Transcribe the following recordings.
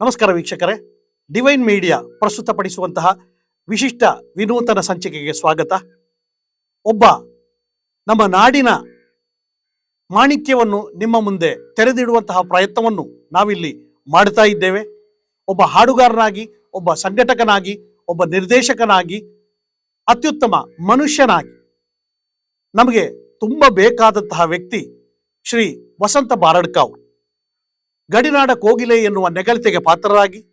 ನಮಸ್ಕಾರ ವೀಕ್ಷಕರೇ. Divine media ಪ್ರಸ್ತುತಪಡಿಸುವಂತಹ ವಿಶಿಷ್ಟ ವಿನೂತನ ಸಂಚಿಕೆಗೆ ಸ್ವಾಗತ. ಒಬ್ಬ ನಮ್ಮ ನಾಡಿನ ಮಾಣಿಕ್ಯವನ್ನು ನಿಮ್ಮ ಮುಂದೆ ತೆರೆದಿಡುವಂತಹ ಪ್ರಯತ್ನವನ್ನು ನಾವಿಲ್ಲಿ ಮಾಡ್ತಾ ಇದ್ದೇವೆ. ಒಬ್ಬ ಹಾಡುಗಾರನಾಗಿ, ಒಬ್ಬ ಸಂಘಟಕನಾಗಿ, ಒಬ್ಬ ನಿರ್ದೇಶಕನಾಗಿ, ಅತ್ಯುತ್ತಮ ಮನುಷ್ಯನಾಗಿ ನಮಗೆ ತುಂಬ ಬೇಕಾದಂತಹ ವ್ಯಕ್ತಿ ಶ್ರೀ ವಸಂತ ಬಾರಡ್ಕ ಅವರು ಗಡಿನಾಡ ಕೋಗಿಲೆ ಎನ್ನುವ ನೆಗಳಿತೆಗೆ ಪಾತ್ರರಾಗಿ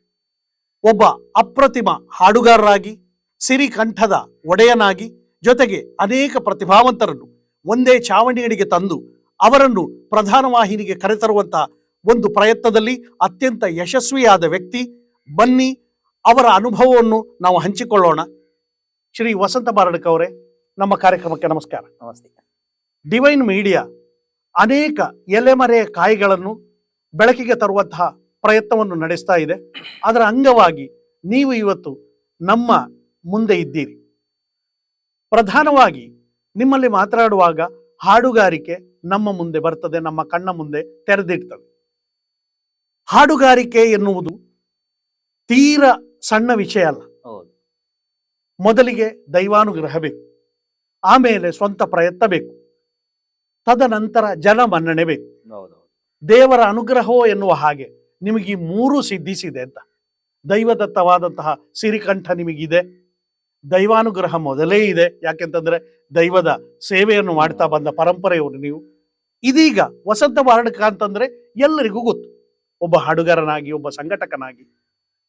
ಒಬ್ಬ ಅಪ್ರತಿಮ ಹಾಡುಗಾರರಾಗಿ ಸಿರಿಕಂಠದ ಒಡೆಯನಾಗಿ ಜೊತೆಗೆ ಅನೇಕ ಪ್ರತಿಭಾವಂತರನ್ನು ಒಂದೇ ಚಾವಣಿಯಡಿಗೆ ತಂದು ಅವರನ್ನು ಪ್ರಧಾನ ವಾಹಿನಿಗೆ ಕರೆತರುವಂತಹ ಒಂದು ಪ್ರಯತ್ನದಲ್ಲಿ ಅತ್ಯಂತ ಯಶಸ್ವಿಯಾದ ವ್ಯಕ್ತಿ ಬನ್ನಿ ಅವರ ಅನುಭವವನ್ನು ನಾವು ಹಂಚಿಕೊಳ್ಳೋಣ. ಶ್ರೀ ವಸಂತ ಬಾರಡ್ಕ ಅವರೇ ನಮ್ಮ ಕಾರ್ಯಕ್ರಮಕ್ಕೆ ನಮಸ್ಕಾರ. ನಮಸ್ತೆ. ಡಿವೈನ್ ಮೀಡಿಯಾ ಅನೇಕ ಎಲೆಮರೆಯ ಕಾಯಿಗಳನ್ನು ಬೆಳಕಿಗೆ ತರುವಂತಹ ಪ್ರಯತ್ನವನ್ನು ನಡೆಸ್ತಾ ಇದೆ. ಅದರ ಅಂಗವಾಗಿ ನೀವು ಇವತ್ತು ನಮ್ಮ ಮುಂದೆ ಇದ್ದೀರಿ. ಪ್ರಧಾನವಾಗಿ ನಿಮ್ಮಲ್ಲಿ ಮಾತನಾಡುವಾಗ ಹಾಡುಗಾರಿಕೆ ನಮ್ಮ ಮುಂದೆ ಬರ್ತದೆ ನಮ್ಮ ಕಣ್ಣ ಮುಂದೆ ತೆರೆದಿರ್ತದೆ ಹಾಡುಗಾರಿಕೆ ಎನ್ನುವುದು ತೀರ ಸಣ್ಣ ವಿಷಯ ಅಲ್ಲ. ಹೌದು. ಮೊದಲಿಗೆ ದೈವಾನುಗ್ರಹ ಬೇಕು. ಆಮೇಲೆ ಸ್ವಂತ ಪ್ರಯತ್ನ ಬೇಕು. ತದನಂತರ ಜನ ಮನ್ನಣೆ ಬೇಕು. ಹೌದು. ದೇವರ ಅನುಗ್ರಹವೋ ಎನ್ನುವ ಹಾಗೆ ನಿಮಗೆ ಈ ಮೂರು ಸಿದ್ಧಿಸಿದೆ ಅಂತ. ದೈವದತ್ತವಾದಂತಹ ಸಿರಿಕಂಠ ನಿಮಗಿದೆ. ದೈವಾನುಗ್ರಹ ಮೊದಲೇ ಇದೆ. ಯಾಕೆಂತಂದ್ರೆ ದೈವದ ಸೇವೆಯನ್ನು ಮಾಡ್ತಾ ಬಂದ ಪರಂಪರೆಯವರು ನೀವು. ಇದೀಗ ವಸಂತ ವಾರ್ಡಕ ಅಂತಂದ್ರೆ ಎಲ್ಲರಿಗೂ ಗೊತ್ತು. ಒಬ್ಬ ಹಾಡುಗಾರನಾಗಿ, ಒಬ್ಬ ಸಂಘಟಕನಾಗಿ.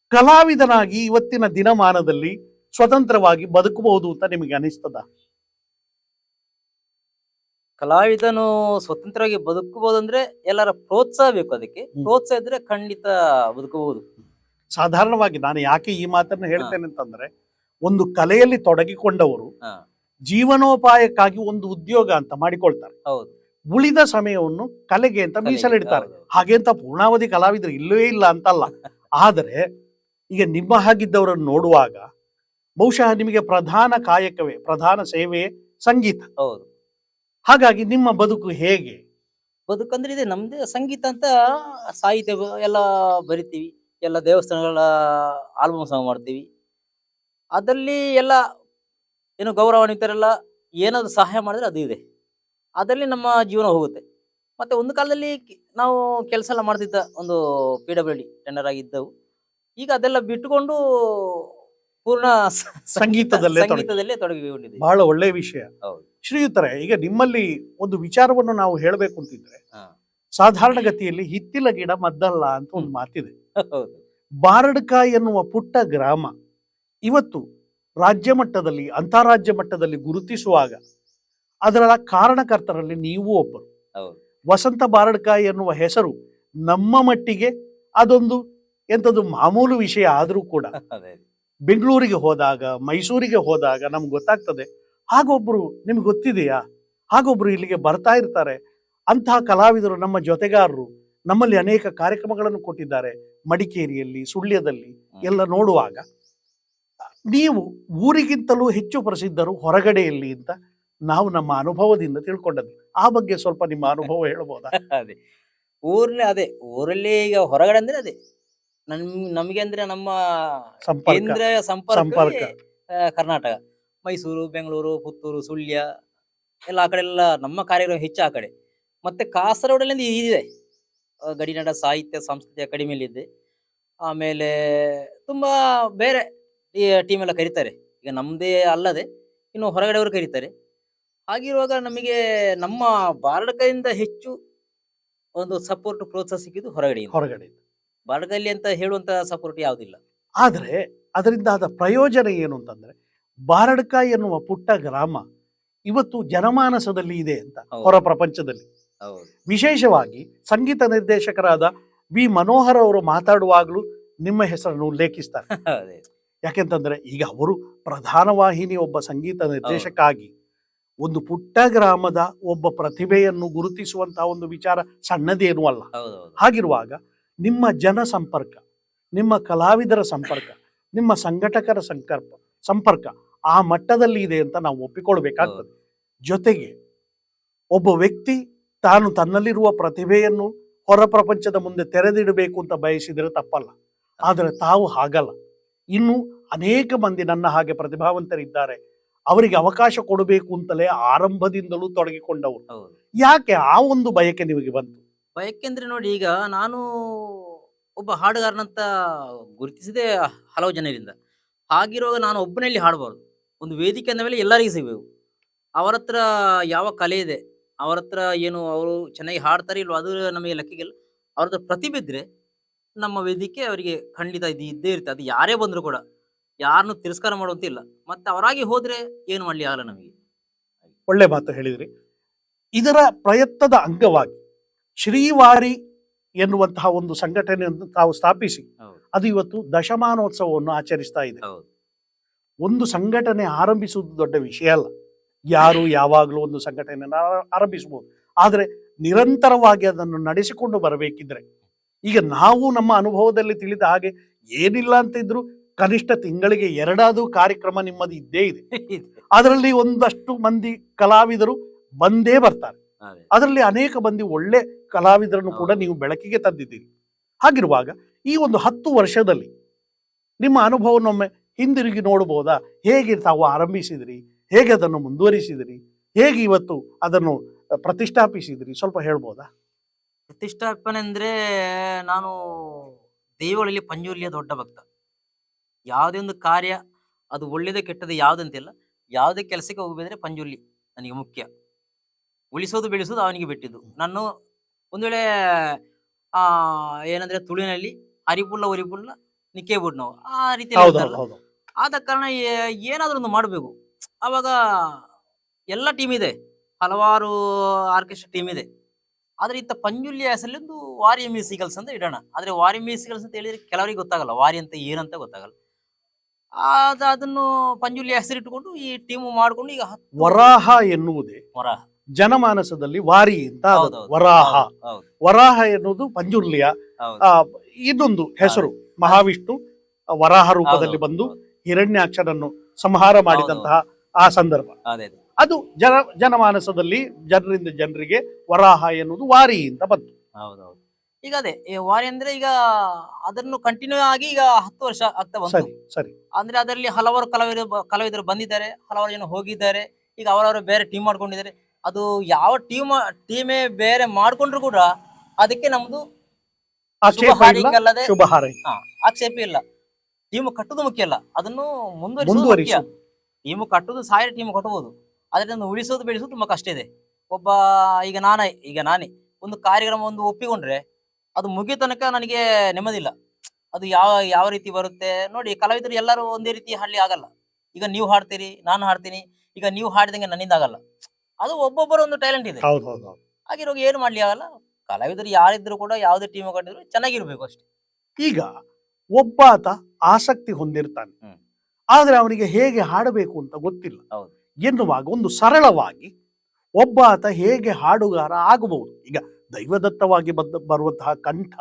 ಕಲಾವಿದನಾಗಿ ಇವತ್ತಿನ ದಿನಮಾನದಲ್ಲಿ ಸ್ವತಂತ್ರವಾಗಿ ಬದುಕಬಹುದು ಅಂತ ನಿಮಗೆ ಅನಿಸ್ತದ? ಕಲಾವಿದನು ಸ್ವತಂತ್ರವಾಗಿ ಬದುಕಬಹುದು ಅಂದ್ರೆ ಎಲ್ಲರ ಪ್ರೋತ್ಸಾಹ ಬೇಕು ಅದಕ್ಕೆ. ಪ್ರೋತ್ಸಾಹ ಇದ್ರೆ ಖಂಡಿತ ಬದುಕಬಹುದು. ಸಾಧಾರಣವಾಗಿ ನಾನು ಯಾಕೆ ಈ ಮಾತನ್ನು ಹೇಳ್ತೇನೆ ಅಂತಂದ್ರೆ ಒಂದು ಕಲೆಯಲ್ಲಿ ತೊಡಗಿಕೊಂಡವರು ಜೀವನೋಪಾಯಕ್ಕಾಗಿ ಒಂದು ಉದ್ಯೋಗ ಅಂತ ಮಾಡಿಕೊಳ್ತಾರೆ. ಹೌದು. ಉಳಿದ ಸಮಯವನ್ನು ಕಲೆಗೆ ಅಂತ ಮೀಸಲಿಡ್ತಾರೆ. ಹಾಗೆ ಅಂತ ಪೂರ್ಣಾವಧಿ ಕಲಾವಿದರು ಇಲ್ಲವೇ ಇಲ್ಲ ಅಂತಲ್ಲ. ಆದರೆ ಈಗ ನಿಮ್ಮ ಹಾಗಿದ್ದವರನ್ನು ನೋಡುವಾಗ ಬಹುಶಃ ನಿಮಗೆ ಪ್ರಧಾನ ಕಾಯಕವೇ ಪ್ರಧಾನ ಸೇವೆಯೇ ಸಂಗೀತ. ಹೌದು. ಹಾಗಾಗಿ ನಿಮ್ಮ ಬದುಕು ಹೇಗೆ? ಬದುಕಂದ್ರೆ ಇದೆ ನಮ್ದು ಸಂಗೀತ ಅಂತ ಸಾಹಿತ್ಯ ಎಲ್ಲ ಬರಿತೀವಿ. ಎಲ್ಲ ದೇವಸ್ಥಾನಗಳ ಆಲ್ಬಮ್ ಸಾಂಗ್ ಮಾಡ್ತೀವಿ. ಅದರಲ್ಲಿ ಎಲ್ಲ ಏನು ಗೌರವಾನ್ವಿತರೆಲ್ಲ ಏನಾದ್ರು ಸಹಾಯ ಮಾಡಿದ್ರೆ ಅದು ಇದೆ. ಅದರಲ್ಲಿ ನಮ್ಮ ಜೀವನ ಹೋಗುತ್ತೆ. ಮತ್ತೆ ಒಂದು ಕಾಲದಲ್ಲಿ ನಾವು ಕೆಲಸ ಎಲ್ಲ ಮಾಡ್ತಿದ್ದ ಒಂದು ಪಿ ಡಬ್ಲ್ಯೂ ಡಿ ಟೆಂಡರ್ ಆಗಿದ್ದವು. ಈಗ ಅದೆಲ್ಲ ಬಿಟ್ಟುಕೊಂಡು ಪೂರ್ಣ ಸಂಗೀತದಲ್ಲೇ ಸಂಗೀತದಲ್ಲೇ ತೊಡಗಿಕೊಂಡಿದ್ದೀವಿ. ಬಹಳ ಒಳ್ಳೆಯ ವಿಷಯ. ಹೌದು. ಶ್ರೀಯುತರೆ ಈಗ ನಿಮ್ಮಲ್ಲಿ ಒಂದು ವಿಚಾರವನ್ನು ನಾವು ಹೇಳಬೇಕು ಅಂತಿದ್ರೆ ಸಾಧಾರಣಗತಿಯಲ್ಲಿ ಸಾಧಾರಣ ಗತಿಯಲ್ಲಿ ಹಿತ್ತಿಲ ಗಿಡ ಮದ್ದಲ್ಲ ಅಂತ ಒಂದು ಮಾತಿದೆ. ಬಾರಡ್ಕ ಎನ್ನುವ ಪುಟ್ಟ ಗ್ರಾಮ ಇವತ್ತು ರಾಜ್ಯ ಮಟ್ಟದಲ್ಲಿ ಅಂತಾರಾಜ್ಯ ಮಟ್ಟದಲ್ಲಿ ಗುರುತಿಸುವಾಗ ಅದರ ಕಾರಣಕರ್ತರಲ್ಲಿ ನೀವು ಒಬ್ಬರು. ವಸಂತ ಬಾರಡ್ಕ ಎನ್ನುವ ಹೆಸರು ನಮ್ಮ ಮಟ್ಟಿಗೆ ಅದೊಂದು ಎಂಥದ್ದು ಮಾಮೂಲು ವಿಷಯ ಆದರೂ ಕೂಡ. ಅದೇ. ಬೆಂಗಳೂರಿಗೆ ಹೋದಾಗ ಮೈಸೂರಿಗೆ ಹೋದಾಗ ನಮ್ಗೆ ಗೊತ್ತಾಗ್ತದೆ ಹಾಗೊಬ್ರು ನಿಮ್ಗೆ ಗೊತ್ತಿದೆಯಾ? ಹಾಗೊಬ್ರು ಇಲ್ಲಿಗೆ ಬರ್ತಾ ಇರ್ತಾರೆ. ಅಂತಹ ಕಲಾವಿದರು ನಮ್ಮ ಜೊತೆಗಾರರು ನಮ್ಮಲ್ಲಿ ಅನೇಕ ಕಾರ್ಯಕ್ರಮಗಳನ್ನು ಕೊಟ್ಟಿದ್ದಾರೆ. ಮಡಿಕೇರಿಯಲ್ಲಿ ಸುಳ್ಯದಲ್ಲಿ ಎಲ್ಲ ನೋಡುವಾಗ. ನೀವು ಊರಿಗಿಂತಲೂ ಹೆಚ್ಚು ಪ್ರಸಿದ್ಧರು ಹೊರಗಡೆಯಲ್ಲಿ ಅಂತ ನಾವು ನಮ್ಮ ಅನುಭವದಿಂದ ತಿಳ್ಕೊಂಡದ್ದು. ಆ ಬಗ್ಗೆ ಸ್ವಲ್ಪ ನಿಮ್ಮ ಅನುಭವ ಹೇಳ್ಬೋದಾ? ಅದೇ. ಊರಲ್ಲಿ ಅದೇ. ಊರಲ್ಲಿ ಈಗ ಹೊರಗಡೆ ಅಂದ್ರೆ ಅದೇ. ನಮ್ ನಮ್ಗೆ ಅಂದ್ರೆ ನಮ್ಮ ಸಂಪರ್ಕ. ಕರ್ನಾಟಕ. ಮೈಸೂರು ಬೆಂಗಳೂರು ಪುತ್ತೂರು ಸುಳ್ಯ ಎಲ್ಲ ಆ ಕಡೆ ಎಲ್ಲ ನಮ್ಮ ಕಾರ್ಯಕ್ರಮ ಹೆಚ್ಚು ಆ ಕಡೆ. ಮತ್ತೆ ಕಾಸರಗೋಡಲ್ಲಿ ಇದೆ. ಗಡಿನಾಡ ಸಾಹಿತ್ಯ ಸಂಸ್ಕೃತಿ ಅಕಾಡೆಮಿಯಲ್ಲಿ ಇದೆ ಆಮೇಲೆ ತುಂಬ ಬೇರೆ ಟೀಮ್ ಎಲ್ಲ ಕರೀತಾರೆ. ಈಗ ನಮ್ಮದೇ ಅಲ್ಲದೆ ಇನ್ನು ಹೊರಗಡೆಯವರು ಕರೀತಾರೆ. ಹಾಗಿರುವಾಗ ನಮಗೆ ನಮ್ಮ ಭಾರತದಿಂದ ಹೆಚ್ಚು ಒಂದು ಸಪೋರ್ಟ್ ಪ್ರೋತ್ಸಾಹ ಸಿಕ್ಕಿದ್ದು ಹೊರಗಡೆ ಹೊರಗಡೆ ಬಾರಡಕಲ್ಲಿ ಅಂತ ಹೇಳುವಂತ ಸಪೋರ್ಟ್ ಯಾವುದಿಲ್ಲ. ಆದರೆ ಅದರಿಂದ ಆದ ಪ್ರಯೋಜನ ಏನು ಅಂತಂದ್ರೆ ಬಾರಡ್ಕ ಎನ್ನುವ ಪುಟ್ಟ ಗ್ರಾಮ ಇವತ್ತು ಜನಮಾನಸದಲ್ಲಿ ಇದೆ ಅಂತ ಹೊರ ಪ್ರಪಂಚದಲ್ಲಿ. ವಿಶೇಷವಾಗಿ ಸಂಗೀತ ನಿರ್ದೇಶಕರಾದ ವಿ ಮನೋಹರ್ ಅವರು ಮಾತಾಡುವಾಗಲೂ ನಿಮ್ಮ ಹೆಸರನ್ನು ಉಲ್ಲೇಖಿಸ್ತಾರೆ. ಯಾಕೆಂತಂದ್ರೆ ಈಗ ಅವರು ಪ್ರಧಾನ ವಾಹಿನಿ ಒಬ್ಬ ಸಂಗೀತ ನಿರ್ದೇಶಕ ಆಗಿ ಒಂದು ಪುಟ್ಟ ಗ್ರಾಮದ ಒಬ್ಬ ಪ್ರತಿಭೆಯನ್ನು ಗುರುತಿಸುವಂತಹ ಒಂದು ವಿಚಾರ ಸಣ್ಣದೇನೂ ಅಲ್ಲ. ಹಾಗಿರುವಾಗ ನಿಮ್ಮ ಜನ ಸಂಪರ್ಕ ನಿಮ್ಮ ಕಲಾವಿದರ ಸಂಪರ್ಕ ನಿಮ್ಮ ಸಂಘಟಕರ ಸಂಕಲ್ಪ ಸಂಪರ್ಕ ಆ ಮಟ್ಟದಲ್ಲಿ ಇದೆ ಅಂತ ನಾವು ಒಪ್ಪಿಕೊಳ್ಬೇಕಾಗ್ತದೆ ಜೊತೆಗೆ ಒಬ್ಬ ವ್ಯಕ್ತಿ ತಾನು ತನ್ನಲ್ಲಿರುವ ಪ್ರತಿಭೆಯನ್ನು ಹೊರ ಪ್ರಪಂಚದ ಮುಂದೆ ತೆರೆದಿಡಬೇಕು ಅಂತ ಬಯಸಿದರೆ ತಪ್ಪಲ್ಲ. ಆದರೆ ತಾವು ಹಾಗಲ್ಲ. ಇನ್ನು ಅನೇಕ ಮಂದಿ ನನ್ನ ಹಾಗೆ ಪ್ರತಿಭಾವಂತರಿದ್ದಾರೆ. ಅವರಿಗೆ ಅವಕಾಶ ಕೊಡಬೇಕು ಅಂತಲೇ ಆರಂಭದಿಂದಲೂ ತೊಡಗಿಕೊಂಡವರು. ಯಾಕೆ ಆ ಒಂದು ಬಯಕೆ ನಿಮಗೆ ಬಂತು? ಯಾಕೆಂದ್ರೆ ನೋಡಿ ಈಗ ನಾನು ಒಬ್ಬ ಹಾಡುಗಾರನಂತ ಗುರುತಿಸಿದೆ ಹಲವು ಜನರಿಂದ. ಹಾಗಿರುವಾಗ ನಾನು ಒಬ್ಬನಲ್ಲಿ ಹಾಡಬಾರ್ದು. ಒಂದು ವೇದಿಕೆ ಅಂದ ಮೇಲೆ ಎಲ್ಲರಿಗೂ ಸಿಗಬೇಕು. ಅವರ ಹತ್ರ ಯಾವ ಕಲೆ ಇದೆ ಅವರ ಹತ್ರ ಏನು ಅವರು ಚೆನ್ನಾಗಿ ಹಾಡ್ತಾರೆ ಇಲ್ವೋ ಅದು ನಮಗೆ ಲೆಕ್ಕಿಗಿಲ್ಲ ಅವ್ರ ಹತ್ರ ಪ್ರತಿಭೆ ಇದ್ರೆ ನಮ್ಮ ವೇದಿಕೆ ಅವರಿಗೆ ಖಂಡಿತ ಇದು ಇದ್ದೇ ಇರುತ್ತೆ. ಅದು ಯಾರೇ ಬಂದರೂ ಕೂಡ ಯಾರನ್ನೂ ತಿರಸ್ಕಾರ ಮಾಡುವಂತಿಲ್ಲ ಮತ್ತೆ ಅವರಾಗಿ ಹೋದ್ರೆ ಏನು ಮಾಡಲಿ ಆಗಲ್ಲ ನಮಗೆ. ಒಳ್ಳೆ ಮಾತು ಹೇಳಿದ್ರಿ. ಇದರ ಪ್ರಯತ್ನದ ಅಂಗವಾಗಿ ಶ್ರೀವಾರಿ ಎನ್ನುವಂತಹ ಒಂದು ಸಂಘಟನೆಯನ್ನು ತಾವು ಸ್ಥಾಪಿಸಿ ಅದು ಇವತ್ತು ದಶಮಾನೋತ್ಸವವನ್ನು ಆಚರಿಸ್ತಾ ಇದೆ. ಒಂದು ಸಂಘಟನೆ ಆರಂಭಿಸುವುದು ದೊಡ್ಡ ವಿಷಯ ಅಲ್ಲ. ಯಾರು ಯಾವಾಗಲೂ ಒಂದು ಸಂಘಟನೆಯನ್ನು ಆರಂಭಿಸಬಹುದು. ಆದರೆ ನಿರಂತರವಾಗಿ ಅದನ್ನು ನಡೆಸಿಕೊಂಡು ಬರಬೇಕಿದ್ರೆ ಈಗ ನಾವು ನಮ್ಮ ಅನುಭವದಲ್ಲಿ ತಿಳಿದ ಹಾಗೆ ಏನಿಲ್ಲ ಅಂತಿದ್ರು ಕನಿಷ್ಠ ತಿಂಗಳಿಗೆ ಎರಡಾದರೂ ಕಾರ್ಯಕ್ರಮ ನಿಮ್ಮದು ಇದ್ದೇ ಇದೆ. ಅದರಲ್ಲಿ ಒಂದಷ್ಟು ಮಂದಿ ಕಲಾವಿದರು ಬಂದೇ ಬರ್ತಾರೆ. ಅದೇ. ಅದರಲ್ಲಿ ಅನೇಕ ಮಂದಿ ಒಳ್ಳೆ ಕಲಾವಿದರನ್ನು ಕೂಡ ನೀವು ಬೆಳಕಿಗೆ ತಂದಿದ್ದೀರಿ. ಹಾಗಿರುವಾಗ ಈ ಒಂದು ಹತ್ತು ವರ್ಷದಲ್ಲಿ ನಿಮ್ಮ ಅನುಭವನೊಮ್ಮೆ ಹಿಂದಿರುಗಿ ನೋಡಬಹುದಾ? ಹೇಗೆ ತಾವು ಆರಂಭಿಸಿದ್ರಿ? ಹೇಗೆ ಅದನ್ನು ಮುಂದುವರಿಸಿದ್ರಿ? ಹೇಗೆ ಇವತ್ತು ಅದನ್ನು ಪ್ರತಿಷ್ಠಾಪಿಸಿದ್ರಿ? ಸ್ವಲ್ಪ ಹೇಳ್ಬೋದಾ ಪ್ರತಿಷ್ಠಾಪನೆ ಅಂದ್ರೆ ನಾನು ದೇವಗಳಲ್ಲಿ ಪಂಜುರ್ಲಿಯ ದೊಡ್ಡ ಭಕ್ತ. ಯಾವುದೇ ಒಂದು ಕಾರ್ಯ ಅದು ಒಳ್ಳೇದು ಕೆಟ್ಟದ್ದು ಯಾವುದಂತಿಲ್ಲ ಯಾವುದೇ ಕೆಲಸಕ್ಕೆ ಹೋಗಬೇದ್ರೆ ಪಂಜುರ್ಲಿ ನನಗೆ ಮುಖ್ಯ. ಉಳಿಸೋದು ಬೆಳೆಸೋದು ಅವನಿಗೆ ಬಿಟ್ಟಿದ್ದು. ನಾನು ಒಂದು ವೇಳೆ ಆ ಏನಂದ್ರೆ ತುಳಿನಲ್ಲಿ ಅರಿಪುಲ್ಲ ಉರಿಪುಲ್ಲ ನಿಕ್ಕೇ ಬಿಡ್ ನಾವು ಆ ರೀತಿ ಆದ ಕಾರಣ ಏನಾದರೂ ಒಂದು ಮಾಡಬೇಕು. ಅವಾಗ ಎಲ್ಲ ಟೀಮ್ ಇದೆ. ಹಲವಾರು ಆರ್ಕೆಸ್ಟ್ರಾ ಟೀಮ್ ಇದೆ. ಆದ್ರೆ ಇಂಥ ಪಂಜುಲಿಯ ಹೆಸರಲ್ಲಿ ಒಂದು ವಾರಿ ಮ್ಯೂಸಿಕಲ್ಸ್ ಅಂತ ಇಡೋಣ. ಆದ್ರೆ ವಾರಿ ಮ್ಯೂಸಿಕಲ್ಸ್ ಅಂತ ಹೇಳಿದ್ರೆ ಕೆಲವರಿಗೆ ಗೊತ್ತಾಗಲ್ಲ. ವಾರಿ ಅಂತ ಏನಂತ ಗೊತ್ತಾಗಲ್ಲ. ಅದ ಅದನ್ನು ಪಂಜುಲಿಯ ಹೆಸರಿಟ್ಟುಕೊಂಡು ಈ ಟೀಮ್ ಮಾಡ್ಕೊಂಡು ಈಗ ವರಾಹ ಎನ್ನುವುದೇ ವರಾಹ. ಜನಮಾನಸದಲ್ಲಿ ವಾರಿ ಅಂತ. ವರಾಹ. ವರಾಹ ಎನ್ನುವುದು ಪಂಜುರ್ಲಿಯ ಇನ್ನೊಂದು ಹೆಸರು. ಮಹಾವಿಷ್ಣು ವರಾಹ ರೂಪದಲ್ಲಿ ಬಂದು. ಹಿರಣ್ಯಾಕ್ಷರನ್ನು ಸಂಹಾರ ಮಾಡಿದಂತಹ ಆ ಸಂದರ್ಭ. ಅದೇ ಜನ ಜನಮಾನಸದಲ್ಲಿ ಜನರಿಂದ ಜನರಿಗೆ ವರಾಹ ಎನ್ನುವುದು ವಾರಿ ಅಂತ ಬಂತು. ಹೌದೌದು. ಈಗ ಅದೇ ವಾರಿ ಅಂದ್ರೆ ಈಗ ಅದನ್ನು ಕಂಟಿನ್ಯೂ ಆಗಿ ಈಗ ಹತ್ತು ವರ್ಷ ಆಗ್ತಾ ಬಂತು. ಸರಿ ಅಂದ್ರೆ ಅದರಲ್ಲಿ ಹಲವಾರು ಕಲಾವಿದರು ಕಲಾವಿದರು ಬಂದಿದ್ದಾರೆ ಹಲವಾರು ಜನ ಹೋಗಿದ್ದಾರೆ. ಈಗ ಅವರವರು ಬೇರೆ ಟೀಮ್ ಮಾಡ್ಕೊಂಡಿದ್ದಾರೆ. ಅದು ಯಾವ ಟೀಮ್ ಟೀಮೇ ಬೇರೆ ಮಾಡ್ಕೊಂಡ್ರು ಕೂಡ ಅದಕ್ಕೆ ನಮ್ದು ಆಕ್ಷೇಪ ಇಲ್ಲ. ಟೀಮ್ ಕಟ್ಟುದು ಮುಖ್ಯ ಅಲ್ಲ. ಅದನ್ನು ಮುಂದುವರಿಸೋದು ಮುಖ್ಯ. ಮುಂದುವರಿಸು ಟೀಮ್ ಕಟ್ಟೋದು ಸಾವಿರ ಟೀಮ್ ಕಟ್ಟಬಹುದು. ಆದ್ರೆ ಅದನ್ನು ಉಳಿಸೋದು ಬೆಳೆಸೋದು ತುಂಬಾ ಕಷ್ಟ ಇದೆ. ಒಬ್ಬ ಈಗ ನಾನೇ ಈಗ ನಾನೇ ಒಂದು ಕಾರ್ಯಕ್ರಮ ಒಂದು ಒಪ್ಪಿಕೊಂಡ್ರೆ ಅದು ಮುಗಿಯ ತನಕ ನನಗೆ ನೆಮ್ಮದಿಲ್ಲ ಅದು ಯಾವ ಯಾವ ರೀತಿ ಬರುತ್ತೆ? ನೋಡಿ ಕಲಾವಿದರು ಎಲ್ಲರೂ ಒಂದೇ ರೀತಿ ಹಾಡ್ಲಿ ಆಗಲ್ಲ. ಈಗ ನೀವು ಹಾಡ್ತೀರಿ ನಾನು ಹಾಡ್ತೀನಿ. ಈಗ ನೀವು ಹಾಡಿದಂಗೆ ನನ್ನಿಂದ ಆಗಲ್ಲ. ಅದು ಒಬ್ಬೊಬ್ಬರ ಒಂದು ಟ್ಯಾಲೆಂಟ್ ಇದೆ. ಹೌದು ಹೌದು ಹೌದು. ಹಾಗಿರುವಾಗ ಏನು ಮಾಡ್ಲಿ ಆಗಲ್ಲ? ಕಲಾವಿದರು ಯಾರಿದ್ರು ಕೂಡ ಯಾವುದೇ ಟೀಮ್ ಕಟ್ಟಿದ್ರು ಚೆನ್ನಾಗಿರ್ಬೇಕು ಅಷ್ಟೇ. ಈಗ ಒಬ್ಬಾತ ಆಸಕ್ತಿ ಹೊಂದಿರ್ತಾನೆ. ಆದ್ರೆ ಅವನಿಗೆ ಹೇಗೆ ಹಾಡಬೇಕು ಅಂತ ಗೊತ್ತಿಲ್ಲ. ಎನ್ನುವಾಗ ಒಂದು ಸರಳವಾಗಿ ಒಬ್ಬಾತ ಹೇಗೆ ಹಾಡುಗಾರ ಆಗಬಹುದು. ಈಗ ದೈವದತ್ತವಾಗಿ ಬಂದ ಬರುವಂತಹ ಕಂಠ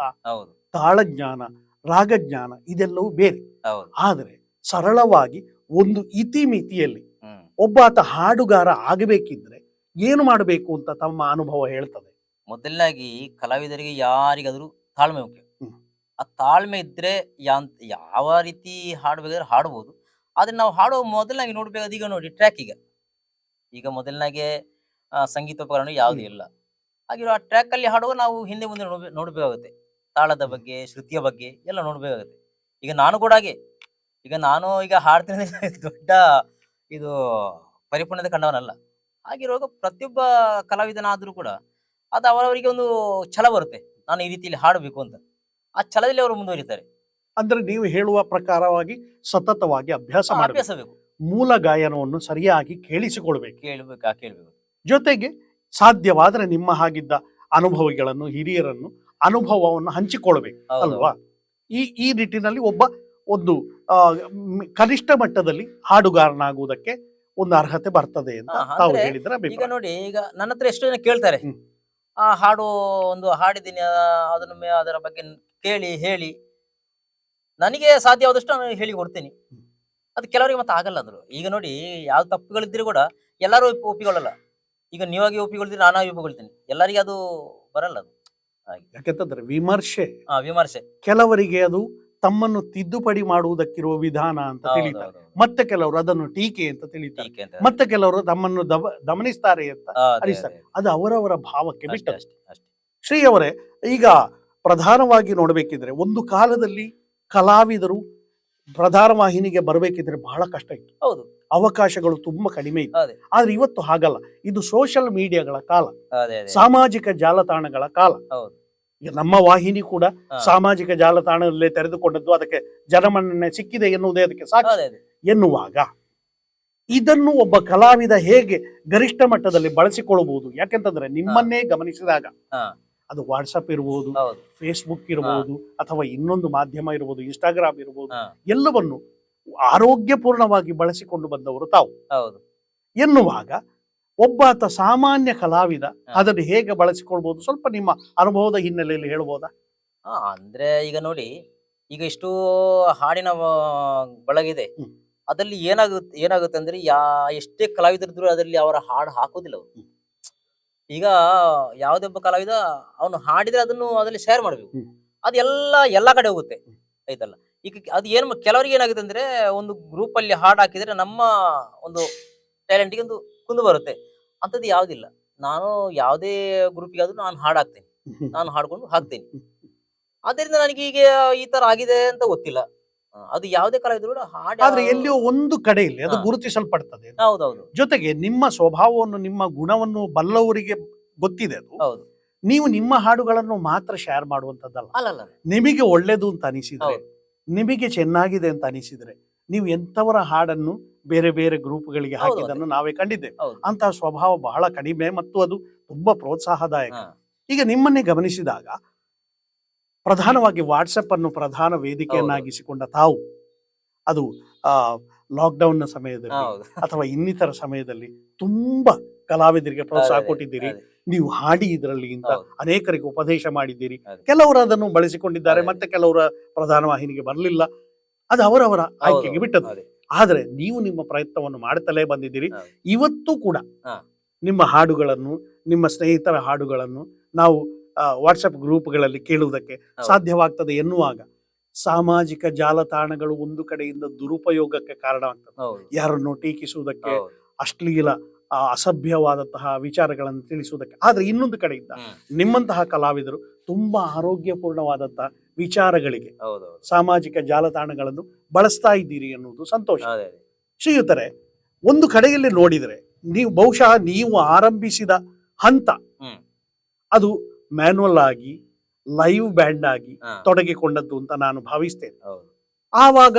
ತಾಳಜ್ಞಾನ ರಾಗಜ್ಞಾನ ಇದೆಲ್ಲವೂ ಬೇರೆ. ಆದರೆ ಸರಳವಾಗಿ ಒಂದು ಇತಿಮಿತಿಯಲ್ಲಿ ಒಬ್ಬಾತ ಹಾಡುಗಾರ ಆಗಬೇಕಿದ್ರೆ ಏನು ಮಾಡಬೇಕು ಅಂತ ತಮ್ಮ ಅನುಭವ ಹೇಳ್ತದೆ? ಮೊದಲಾಗಿ ಕಲಾವಿದರಿಗೆ ಯಾರಿಗಾದ್ರೂ ತಾಳ್ಮೆ ಮುಖ್ಯ. ಆ ತಾಳ್ಮೆ ಇದ್ರೆ ಯಾನ್ ಯಾವ ರೀತಿ ಹಾಡ್ಬೇಕಾದ್ರೆ ಹಾಡ್ಬೋದು. ಆದ್ರೆ ನಾವು ಹಾಡೋ ಮೊದಲನಾಗಿ ನೋಡ್ಬೇಕಾದ ಈಗ ನೋಡಿ ಟ್ರ್ಯಾಕ್ ಈಗ. ಈಗ ಮೊದಲನಾಗೆ ಸಂಗೀತ ಸಂಗೀತೋಪಕರಣ ಯಾವುದೂ ಇಲ್ಲ. ಹಾಗಿರೋ ಆ ಟ್ರ್ಯಾಕ್ ಅಲ್ಲಿ ಹಾಡುವಾಗ ನಾವು ಹಿಂದೆ ಮುಂದೆ ನೋಡ್ಬೇ- ನೋಡ್ಬೇಕಾಗುತ್ತೆ. ತಾಳದ ಬಗ್ಗೆ ಶ್ರುತಿಯ ಬಗ್ಗೆ ಎಲ್ಲ ನೋಡ್ಬೇಕಾಗುತ್ತೆ. ಈಗ ನಾನು ಕೂಡ ಹಾಗೆ. ಈಗ ನಾನು ಈಗ ಹಾಡ್ತೀನಿ ದೊಡ್ಡ ಇದು ಪರಿಪೂರ್ಣತೆ ಕಂಡವನಲ್ಲ. ಹಾಗಿರುವಾಗ ಪ್ರತಿಯೊಬ್ಬ ಕಲಾವಿದನಾದರೂ ಕೂಡ ಅದು ಅವರವರಿಗೆ ಒಂದು ಛಲ ಬರುತ್ತೆ. ನಾನು ಈ ರೀತಿಯಲ್ಲಿ ಹಾಡಬೇಕು ಅಂತ. ಆ ಛಲದಲ್ಲಿ ಅವರು ಮುಂದುವರಿತಾರೆ. ಅಂದ್ರೆ ನೀವು ಹೇಳುವ ಪ್ರಕಾರವಾಗಿ ಸತತವಾಗಿ ಅಭ್ಯಾಸ ಮಾಡಬೇಕು. ಮೂಲ ಗಾಯನವನ್ನು ಸರಿಯಾಗಿ ಕೇಳಿಸಿಕೊಳ್ಬೇಕು. ಕೇಳಬೇಕು ಕೇಳಬೇಕು. ಜೊತೆಗೆ ಸಾಧ್ಯವಾದರೆ ನಿಮ್ಮ ಹಾಗಿದ್ದ ಅನುಭವಿಗಳನ್ನು ಹಿರಿಯರನ್ನು ಅನುಭವವನ್ನು ಹಂಚಿಕೊಳ್ಬೇಕು. ಅಲ್ವಾ? ಈ ಈ ನಿಟ್ಟಿನಲ್ಲಿ ಒಬ್ಬ ಒಂದು ಕನಿಷ್ಠ ಮಟ್ಟದಲ್ಲಿ ಹಾಡುಗಾರನಾಗುವುದಕ್ಕೆ ಒಂದು ಅರ್ಹತೆ ಬರ್ತದೆ ಅಂತ ತಾವು ಹೇಳಿದ್ರೆ ಈಗ ನೋಡಿ ಈಗ ನನ್ನ ಹತ್ರ ಎಷ್ಟೋ ಜನ ಕೇಳ್ತಾರೆ. ಆ ಹಾಡು ಒಂದು ಹಾಡಿದ್ದೀನಿ ಅದನ್ನ ಅದರ ಬಗ್ಗೆ ಕೇಳಿ ಹೇಳಿ. ನನಗೆ ಸಾಧ್ಯವಾದಷ್ಟು ನಾನು ಹೇಳಿ ಕೊಡ್ತೀನಿ. ಅದು ಕೆಲವರಿಗೆ ಮತ್ತೆ ಆಗಲ್ಲ ಅದ್ರು. ಈಗ ನೋಡಿ ಯಾವ ತಪ್ಪುಗಳಿದ್ರು ಕೂಡ ಎಲ್ಲರೂ ಒಪ್ಪಿ- ಒಪ್ಪಿಕೊಳ್ಳಲ್ಲ. ಈಗ ನೀವಾಗಿ ಒಪ್ಪಿಕೊಳ್ತೀರಿ ನಾನಾಗಿ ಒಪ್ಪಿಕೊಳ್ತೀನಿ ಎಲ್ಲರಿಗೆ ಅದು ಬರಲ್ಲ ಅದು. ಯಾಕೆಂತಂದ್ರೆ ವಿಮರ್ಶೆ. ಆ ವಿಮರ್ಶೆ. ಕೆಲವರಿಗೆ ಅದು ತಮ್ಮನ್ನು ತಿದ್ದುಪಡಿ ಮಾಡುವುದಕ್ಕಿರುವ ವಿಧಾನ ಅಂತ ತಿಳಿತಾರೆ. ಮತ್ತೆ ಕೆಲವರು ಅದನ್ನು ಟೀಕೆ ಅಂತ ತಿಳಿತಾರೆ. ಟೀಕೆ ಅಂತ. ಮತ್ತೆ ಕೆಲವರು ತಮ್ಮನ್ನು ದಮ ದಮನಿಸ್ತಾರೆ ಅಂತ ಅದೇ, ಅನಿಸ್ತಾರೆ. ಅದೇ. ಅದು ಅವರವರ ಭಾವಕ್ಕೆ ಅಷ್ಟೇ, ಬಿಟ್ಟದ್ದು. ಅಷ್ಟೇ, ಅಷ್ಟೇ. ಶ್ರೀ ಅವರೇ ಈಗ ಪ್ರಧಾನವಾಗಿ ನೋಡಬೇಕಿದ್ರೆ ಒಂದು ಕಾಲದಲ್ಲಿ ಕಲಾವಿದರು ಪ್ರಧಾನ ವಾಹಿನಿಗೆ ಬರಬೇಕಿದ್ರೆ ಬಹಳ ಕಷ್ಟ ಇತ್ತು. ಹೌದು. ಅವಕಾಶಗಳು ತುಂಬಾ ಕಡಿಮೆ ಇತ್ತು. ಆದ್ರೆ ಇವತ್ತು ಹಾಗಲ್ಲ. ಇದು ಸೋಷಿಯಲ್ ಮೀಡಿಯಾಗಳ ಕಾಲ. ಸಾಮಾಜಿಕ ಜಾಲತಾಣಗಳ ಕಾಲ. ನಮ್ಮ ವಾಹಿನಿ ಕೂಡ ಸಾಮಾಜಿಕ ಜಾಲತಾಣದಲ್ಲೇ ತೆರೆದುಕೊಂಡದ್ದು ಅದಕ್ಕೆ ಜನಮನ್ನಣೆ ಸಿಕ್ಕಿದೆ ಎನ್ನುವುದೇ ಅದಕ್ಕೆ ಅದೇ ಎನ್ನುವಾಗ ಇದನ್ನು ಒಬ್ಬ ಕಲಾವಿದ ಹೇಗೆ ಗರಿಷ್ಠ ಮಟ್ಟದಲ್ಲಿ ಬಳಸಿಕೊಳ್ಳಬಹುದು? ಯಾಕೆಂತಂದ್ರೆ ನಿಮ್ಮನ್ನೇ ಗಮನಿಸಿದಾಗ. ಅದು ವಾಟ್ಸಪ್ ಇರಬಹುದು ಫೇಸ್ಬುಕ್ ಇರಬಹುದು ಅಥವಾ ಇನ್ನೊಂದು ಮಾಧ್ಯಮ ಇರಬಹುದು ಇನ್ಸ್ಟಾಗ್ರಾಮ್ ಇರಬಹುದು. ಎಲ್ಲವನ್ನು ಆರೋಗ್ಯಪೂರ್ಣವಾಗಿ ಬಳಸಿಕೊಂಡು ಬಂದವರು ತಾವು. ಹೌದು. ಎನ್ನುವಾಗ ಒಬ್ಬಾತ ಸಾಮಾನ್ಯ ಕಲಾವಿದ. ಅದನ್ನು ಹೇಗೆ ಬಳಸಿಕೊಳ್ಬಹುದು ಸ್ವಲ್ಪ ನಿಮ್ಮ ಅನುಭವದ ಹಿನ್ನೆಲೆಯಲ್ಲಿ ಹೇಳ್ಬೋದಾ? ಅಂದ್ರೆ ಈಗ ನೋಡಿ ಈಗ ಇಷ್ಟು ಹಾಡಿನ ಬಳಗಿದೆ. ಅದರಲ್ಲಿ ಏನಾಗುತ್ತೆ ಏನಾಗುತ್ತೆ ಅಂದ್ರೆ ಯಾ ಎಷ್ಟೇ ಕಲಾವಿದರಿದ್ರು ಅದರಲ್ಲಿ ಅವರ ಹಾಡು ಹಾಕೋದಿಲ್ಲ ಅವರು. ಈಗ ಯಾವುದೇ ಒಬ್ಬ ಕಲಾವಿದ ಅವನು ಹಾಡಿದ್ರೆ ಅದನ್ನು ಅದರಲ್ಲಿ ಶೇರ್ ಮಾಡ್ಬೇಕು. ಅದೆಲ್ಲ ಎಲ್ಲಾ ಕಡೆ ಹೋಗುತ್ತೆ. ಆಯ್ತಲ್ಲ ಈಗ ಅದು ಏನ್ ಕೆಲವರಿಗೆ ಏನಾಗುತ್ತೆ ಅಂದ್ರೆ ಒಂದು ಗ್ರೂಪ್ ಅಲ್ಲಿ ಹಾಡು ಹಾಕಿದ್ರೆ ನಮ್ಮ ಒಂದು ಟ್ಯಾಲೆಂಟ್ಗೆ ಒಂದು ಕುಂದು ಬರುತ್ತೆ. ಅಂಥದ್ದು ಯಾವ್ದಿಲ್ಲ. ನಾನು ಯಾವುದೇ ಗ್ರೂಪಿಗಾದರೂ ನಾನು ಹಾಡು ಹಾಕ್ತೇನೆ. ನಾನು ಹಾಡ್ಕೊಂಡು ಹಾಕ್ತೇನೆ. ಆದ್ದರಿಂದ ನನಗೆ ಈಗ ಈ ತರ ಆಗಿದೆ ಅಂತ ಗೊತ್ತಿಲ್ಲ. ಅದು ಯಾವುದೇ ಕಲಾವಿದ್ರು ಇದ್ರು ಹಾಡು ಆದ್ರೆ ಎಲ್ಲಿಯೋ ಒಂದು ಕಡೆಯಲ್ಲಿ ಅದು. ಗುರುತಿಸಲ್ಪಡ್ತದೆ ಹೌದೌದು. ಜೊತೆಗೆ ನಿಮ್ಮ ಸ್ವಭಾವವನ್ನು ನಿಮ್ಮ ಗುಣವನ್ನು ಬಲ್ಲವರಿಗೆ ಗೊತ್ತಿದೆ ಅದು. ಹೌದು. ನೀವು ನಿಮ್ಮ ಹಾಡುಗಳನ್ನು ಮಾತ್ರ ಶೇರ್ ಮಾಡುವಂತದ್ದಲ್ಲ ಅಲ್ಲ ನಿಮಗೆ ಒಳ್ಳೇದು ಅಂತ ಅನಿಸಿದ್ರೆ ನಿಮಗೆ ಚೆನ್ನಾಗಿದೆ ಅಂತ ಅನಿಸಿದ್ರೆ ನೀವು ಎಂತವರ ಹಾಡನ್ನು ಬೇರೆ ಬೇರೆ ಗ್ರೂಪ್ಗಳಿಗೆ ಹಾಕಿದ್ದನ್ನು ನಾವೇ ಕಂಡಿದ್ದೇವೆ. ಅಂತಹ ಸ್ವಭಾವ ಬಹಳ ಕಡಿಮೆ ಮತ್ತು ಅದು ತುಂಬಾ ಪ್ರೋತ್ಸಾಹದಾಯಕ. ಈಗ ನಿಮ್ಮನ್ನೇ ಗಮನಿಸಿದಾಗ ಪ್ರಧಾನವಾಗಿ ವಾಟ್ಸಪ್ ಅನ್ನು ಪ್ರಧಾನ ವೇದಿಕೆಯನ್ನಾಗಿಸಿಕೊಂಡ ತಾವು ಅದು ಆ ಲಾಕ್ಡೌನ್ನ ಸಮಯದಲ್ಲಿ ಅಥವಾ ಇನ್ನಿತರ ಸಮಯದಲ್ಲಿ ತುಂಬಾ ಕಲಾವಿದರಿಗೆ ಪ್ರೋತ್ಸಾಹ ಕೊಟ್ಟಿದ್ದೀರಿ. ನೀವು ಹಾಡಿ ಇದರಲ್ಲಿ ಇಂತ ಅನೇಕರಿಗೆ ಉಪದೇಶ ಮಾಡಿದ್ದೀರಿ. ಕೆಲವರು ಅದನ್ನು ಬಳಸಿಕೊಂಡಿದ್ದಾರೆ ಮತ್ತೆ ಕೆಲವರ ಪ್ರಧಾನ ವಾಹಿನಿಗೆ ಬರಲಿಲ್ಲ. ಅದು ಅವರವರ ಆಯ್ಕೆಗೆ ಬಿಟ್ಟದ್ದು. ಆದ್ರೆ ನೀವು ನಿಮ್ಮ ಪ್ರಯತ್ನವನ್ನು ಮಾಡುತ್ತಲೇ ಬಂದಿದ್ದೀರಿ. ಇವತ್ತು ಕೂಡ ನಿಮ್ಮ ಹಾಡುಗಳನ್ನು ನಿಮ್ಮ ಸ್ನೇಹಿತರ ಹಾಡುಗಳನ್ನು ನಾವು ವಾಟ್ಸಪ್ ಗ್ರೂಪ್ಗಳಲ್ಲಿ ಕೇಳುವುದಕ್ಕೆ. ಸಾಧ್ಯವಾಗ್ತದೆ ಎನ್ನುವಾಗ ಸಾಮಾಜಿಕ ಜಾಲತಾಣಗಳು ಒಂದು ಕಡೆಯಿಂದ ದುರುಪಯೋಗಕ್ಕೆ ಕಾರಣವಾಗ್ತದೆ ಆಗ್ತದೆ ಯಾರನ್ನು ಟೀಕಿಸುವುದಕ್ಕೆ ಅಶ್ಲೀಲ ಅಸಭ್ಯವಾದಂತಹ ವಿಚಾರಗಳನ್ನು ತಿಳಿಸುವುದಕ್ಕೆ. ಆದ್ರೆ ಇನ್ನೊಂದು ಕಡೆಯಿಂದ. ನಿಮ್ಮಂತಹ ಕಲಾವಿದರು ತುಂಬಾ ಆರೋಗ್ಯಪೂರ್ಣವಾದಂತಹ ವಿಚಾರಗಳಿಗೆ ಸಾಮಾಜಿಕ ಜಾಲತಾಣಗಳನ್ನು ಬಳಸ್ತಾ ಇದ್ದೀರಿ ಎನ್ನುವುದು ಸಂತೋಷ. ಶ್ರೀಯುತರೆ ಒಂದು ಕಡೆಯಲ್ಲಿ ನೋಡಿದರೆ ನೀವು ಬಹುಶಃ ನೀವು ಆರಂಭಿಸಿದ ಹಂತ ಅದು ಮ್ಯಾನುವಲ್ ಆಗಿ ಲೈವ್ ಬ್ಯಾಂಡ್ ಆಗಿ ತೊಡಗಿಕೊಂಡದ್ದು ಅಂತ ನಾನು ಭಾವಿಸ್ತೇನೆ. ಆವಾಗ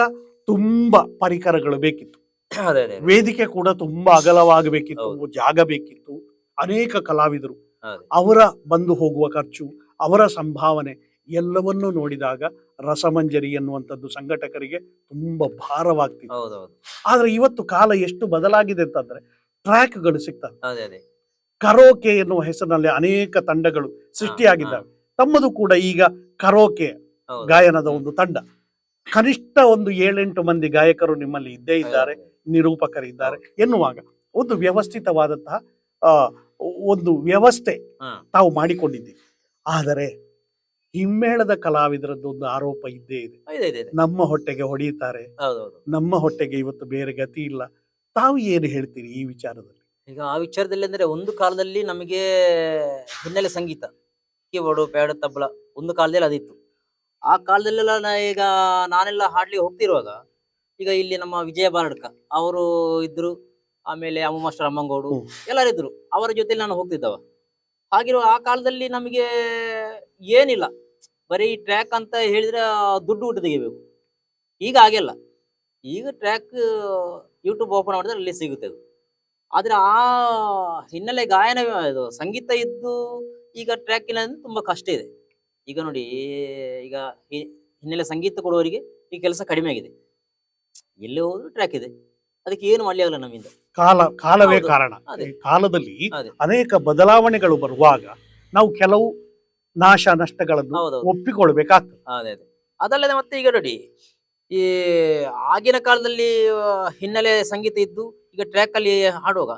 ತುಂಬಾ ಪರಿಕರಗಳು ಬೇಕಿತ್ತು. ವೇದಿಕೆ ಕೂಡ ತುಂಬಾ ಅಗಲವಾಗಬೇಕಿತ್ತು. ಜಾಗ ಬೇಕಿತ್ತು ಅನೇಕ ಕಲಾವಿದರು ಅವರ ಬಂದು ಹೋಗುವ ಖರ್ಚು ಅವರ ಸಂಭಾವನೆ ಎಲ್ಲವನ್ನೂ ನೋಡಿದಾಗ ರಸಮಂಜರಿ ಎನ್ನುವಂಥದ್ದು ಸಂಘಟಕರಿಗೆ ತುಂಬಾ ಭಾರವಾಗ್ತಿತ್ತು. ಆದ್ರೆ ಇವತ್ತು ಕಾಲ ಎಷ್ಟು ಬದಲಾಗಿದೆ ಅಂತಂದ್ರೆ ಟ್ರ್ಯಾಕ್ಗಳು ಸಿಗ್ತವೆ. ಕರೋಕೆ ಎನ್ನುವ ಹೆಸರಿನಲ್ಲಿ ಅನೇಕ ತಂಡಗಳು ಸೃಷ್ಟಿಯಾಗಿದ್ದಾವೆ. ತಮ್ಮದು ಕೂಡ ಈಗ ಕರೋಕೆ ಗಾಯನದ ಒಂದು ತಂಡ. ಕನಿಷ್ಠ ಒಂದು ಏಳೆಂಟು ಮಂದಿ ಗಾಯಕರು ನಿಮ್ಮಲ್ಲಿ ಇದ್ದೇ ಇದ್ದಾರೆ ನಿರೂಪಕರು ಇದ್ದಾರೆ ನಿರೂಪಕರಿದ್ದಾರೆ ಎನ್ನುವಾಗ ಒಂದು ವ್ಯವಸ್ಥಿತವಾದಂತಹ ಒಂದು ವ್ಯವಸ್ಥೆ ತಾವು ಮಾಡಿಕೊಂಡಿದ್ದೀವಿ. ಆದರೆ ಹಿಮ್ಮೇಳದ ಕಲಾವಿದರದ್ದು ಒಂದು ಆರೋಪ ಇದ್ದೇ ಇದೆ. ನಮ್ಮ ಹೊಟ್ಟೆಗೆ ಹೊಡೆಯುತ್ತಾರೆ. ನಮ್ಮ ಹೊಟ್ಟೆಗೆ ಇವತ್ತು ಬೇರೆ ಗತಿ ಇಲ್ಲ. ತಾವು ಏನು ಹೇಳ್ತೀರಿ ಈ ವಿಚಾರದಲ್ಲಿ? ಈಗ ಆ ವಿಚಾರದಲ್ಲಿ ಅಂದ್ರೆ ಒಂದು ಕಾಲದಲ್ಲಿ ನಮಗೆ ಹಿನ್ನೆಲೆ ಸಂಗೀತ ಕೀಬೋರ್ಡ್ ಪ್ಯಾಡ್ ತಬಲ ಒಂದು ಕಾಲದಲ್ಲಿ ಅದಿತ್ತು. ಆ ಕಾಲದಲ್ಲೆಲ್ಲ ನಾ ಈಗ ನಾನೆಲ್ಲ ಹಾಡ್ಲಿ ಹೋಗ್ತಿರುವಾಗ ಈಗ ಇಲ್ಲಿ ನಮ್ಮ ವಿಜಯ ಬಾರಡ್ಕ ಅವರು ಇದ್ರು ಆಮೇಲೆ ಅಮ್ಮ ಮಾಸ್ಟರ್ ಅಮ್ಮಂಗೌಡು ಎಲ್ಲರೂ ಇದ್ರು. ಅವರ ಜೊತೆಲಿ ನಾನು ಹೋಗ್ತಿದ್ದವ. ಹಾಗಿರುವ ಆ ಕಾಲದಲ್ಲಿ ನಮಗೆ ಏನಿಲ್ಲ. ಬರೀ ಟ್ರ್ಯಾಕ್ ಅಂತ ಹೇಳಿದ್ರೆ ದುಡ್ಡು ಊಟ ತೆಗಿಬೇಕು. ಈಗ ಆಗಿಲ್ಲ ಈಗ ಟ್ರ್ಯಾಕ್ ಯೂಟ್ಯೂಬ್ ಓಪನ್ ಮಾಡಿದ್ರೆ ಅಲ್ಲಿ ಸಿಗುತ್ತೆ ಅದು. ಆದ್ರೆ ಆ ಹಿನ್ನೆಲೆ ಗಾಯನ ಇದು ಸಂಗೀತ ಇದ್ದು ಈಗ ಟ್ರ್ಯಾಕಿನ ತುಂಬಾ ಕಷ್ಟ ಇದೆ. ಈಗ ನೋಡಿ ಈಗ ಹಿನ್ನೆಲೆ ಸಂಗೀತ ಕೊಡುವವರಿಗೆ ಈ ಕೆಲಸ ಕಡಿಮೆ ಆಗಿದೆ. ಎಲ್ಲಿ ಹೋದ್ರು ಟ್ರ್ಯಾಕ್ ಇದೆ. ಅದಕ್ಕೆ ಏನು ಮಾಡ್ಲಿ ಆಗಲ್ಲ ನಮ್ಮಿಂದ. ಕಾಲ ಕಾಲವೇ ಕಾರಣ. ಅದೇ. ಕಾಲದಲ್ಲಿ ಅನೇಕ ಬದಲಾವಣೆಗಳು ಬರುವಾಗ ನಾವು ಕೆಲವು ನಾಶ ನಷ್ಟಗಳನ್ನು ಒಪ್ಪಿಕೊಳ್ಬೇಕಾಗ್ತದೆ ಅದೇ ಅದೇ. ಅದಲ್ಲದೆ ಮತ್ತೆ ಈಗ ನೋಡಿ ಈ ಆಗಿನ ಕಾಲದಲ್ಲಿ ಹಿನ್ನೆಲೆ ಸಂಗೀತ ಇದ್ದು ಈಗ ಟ್ರ್ಯಾಕ್ ಅಲ್ಲಿ ಹಾಡುವಾಗ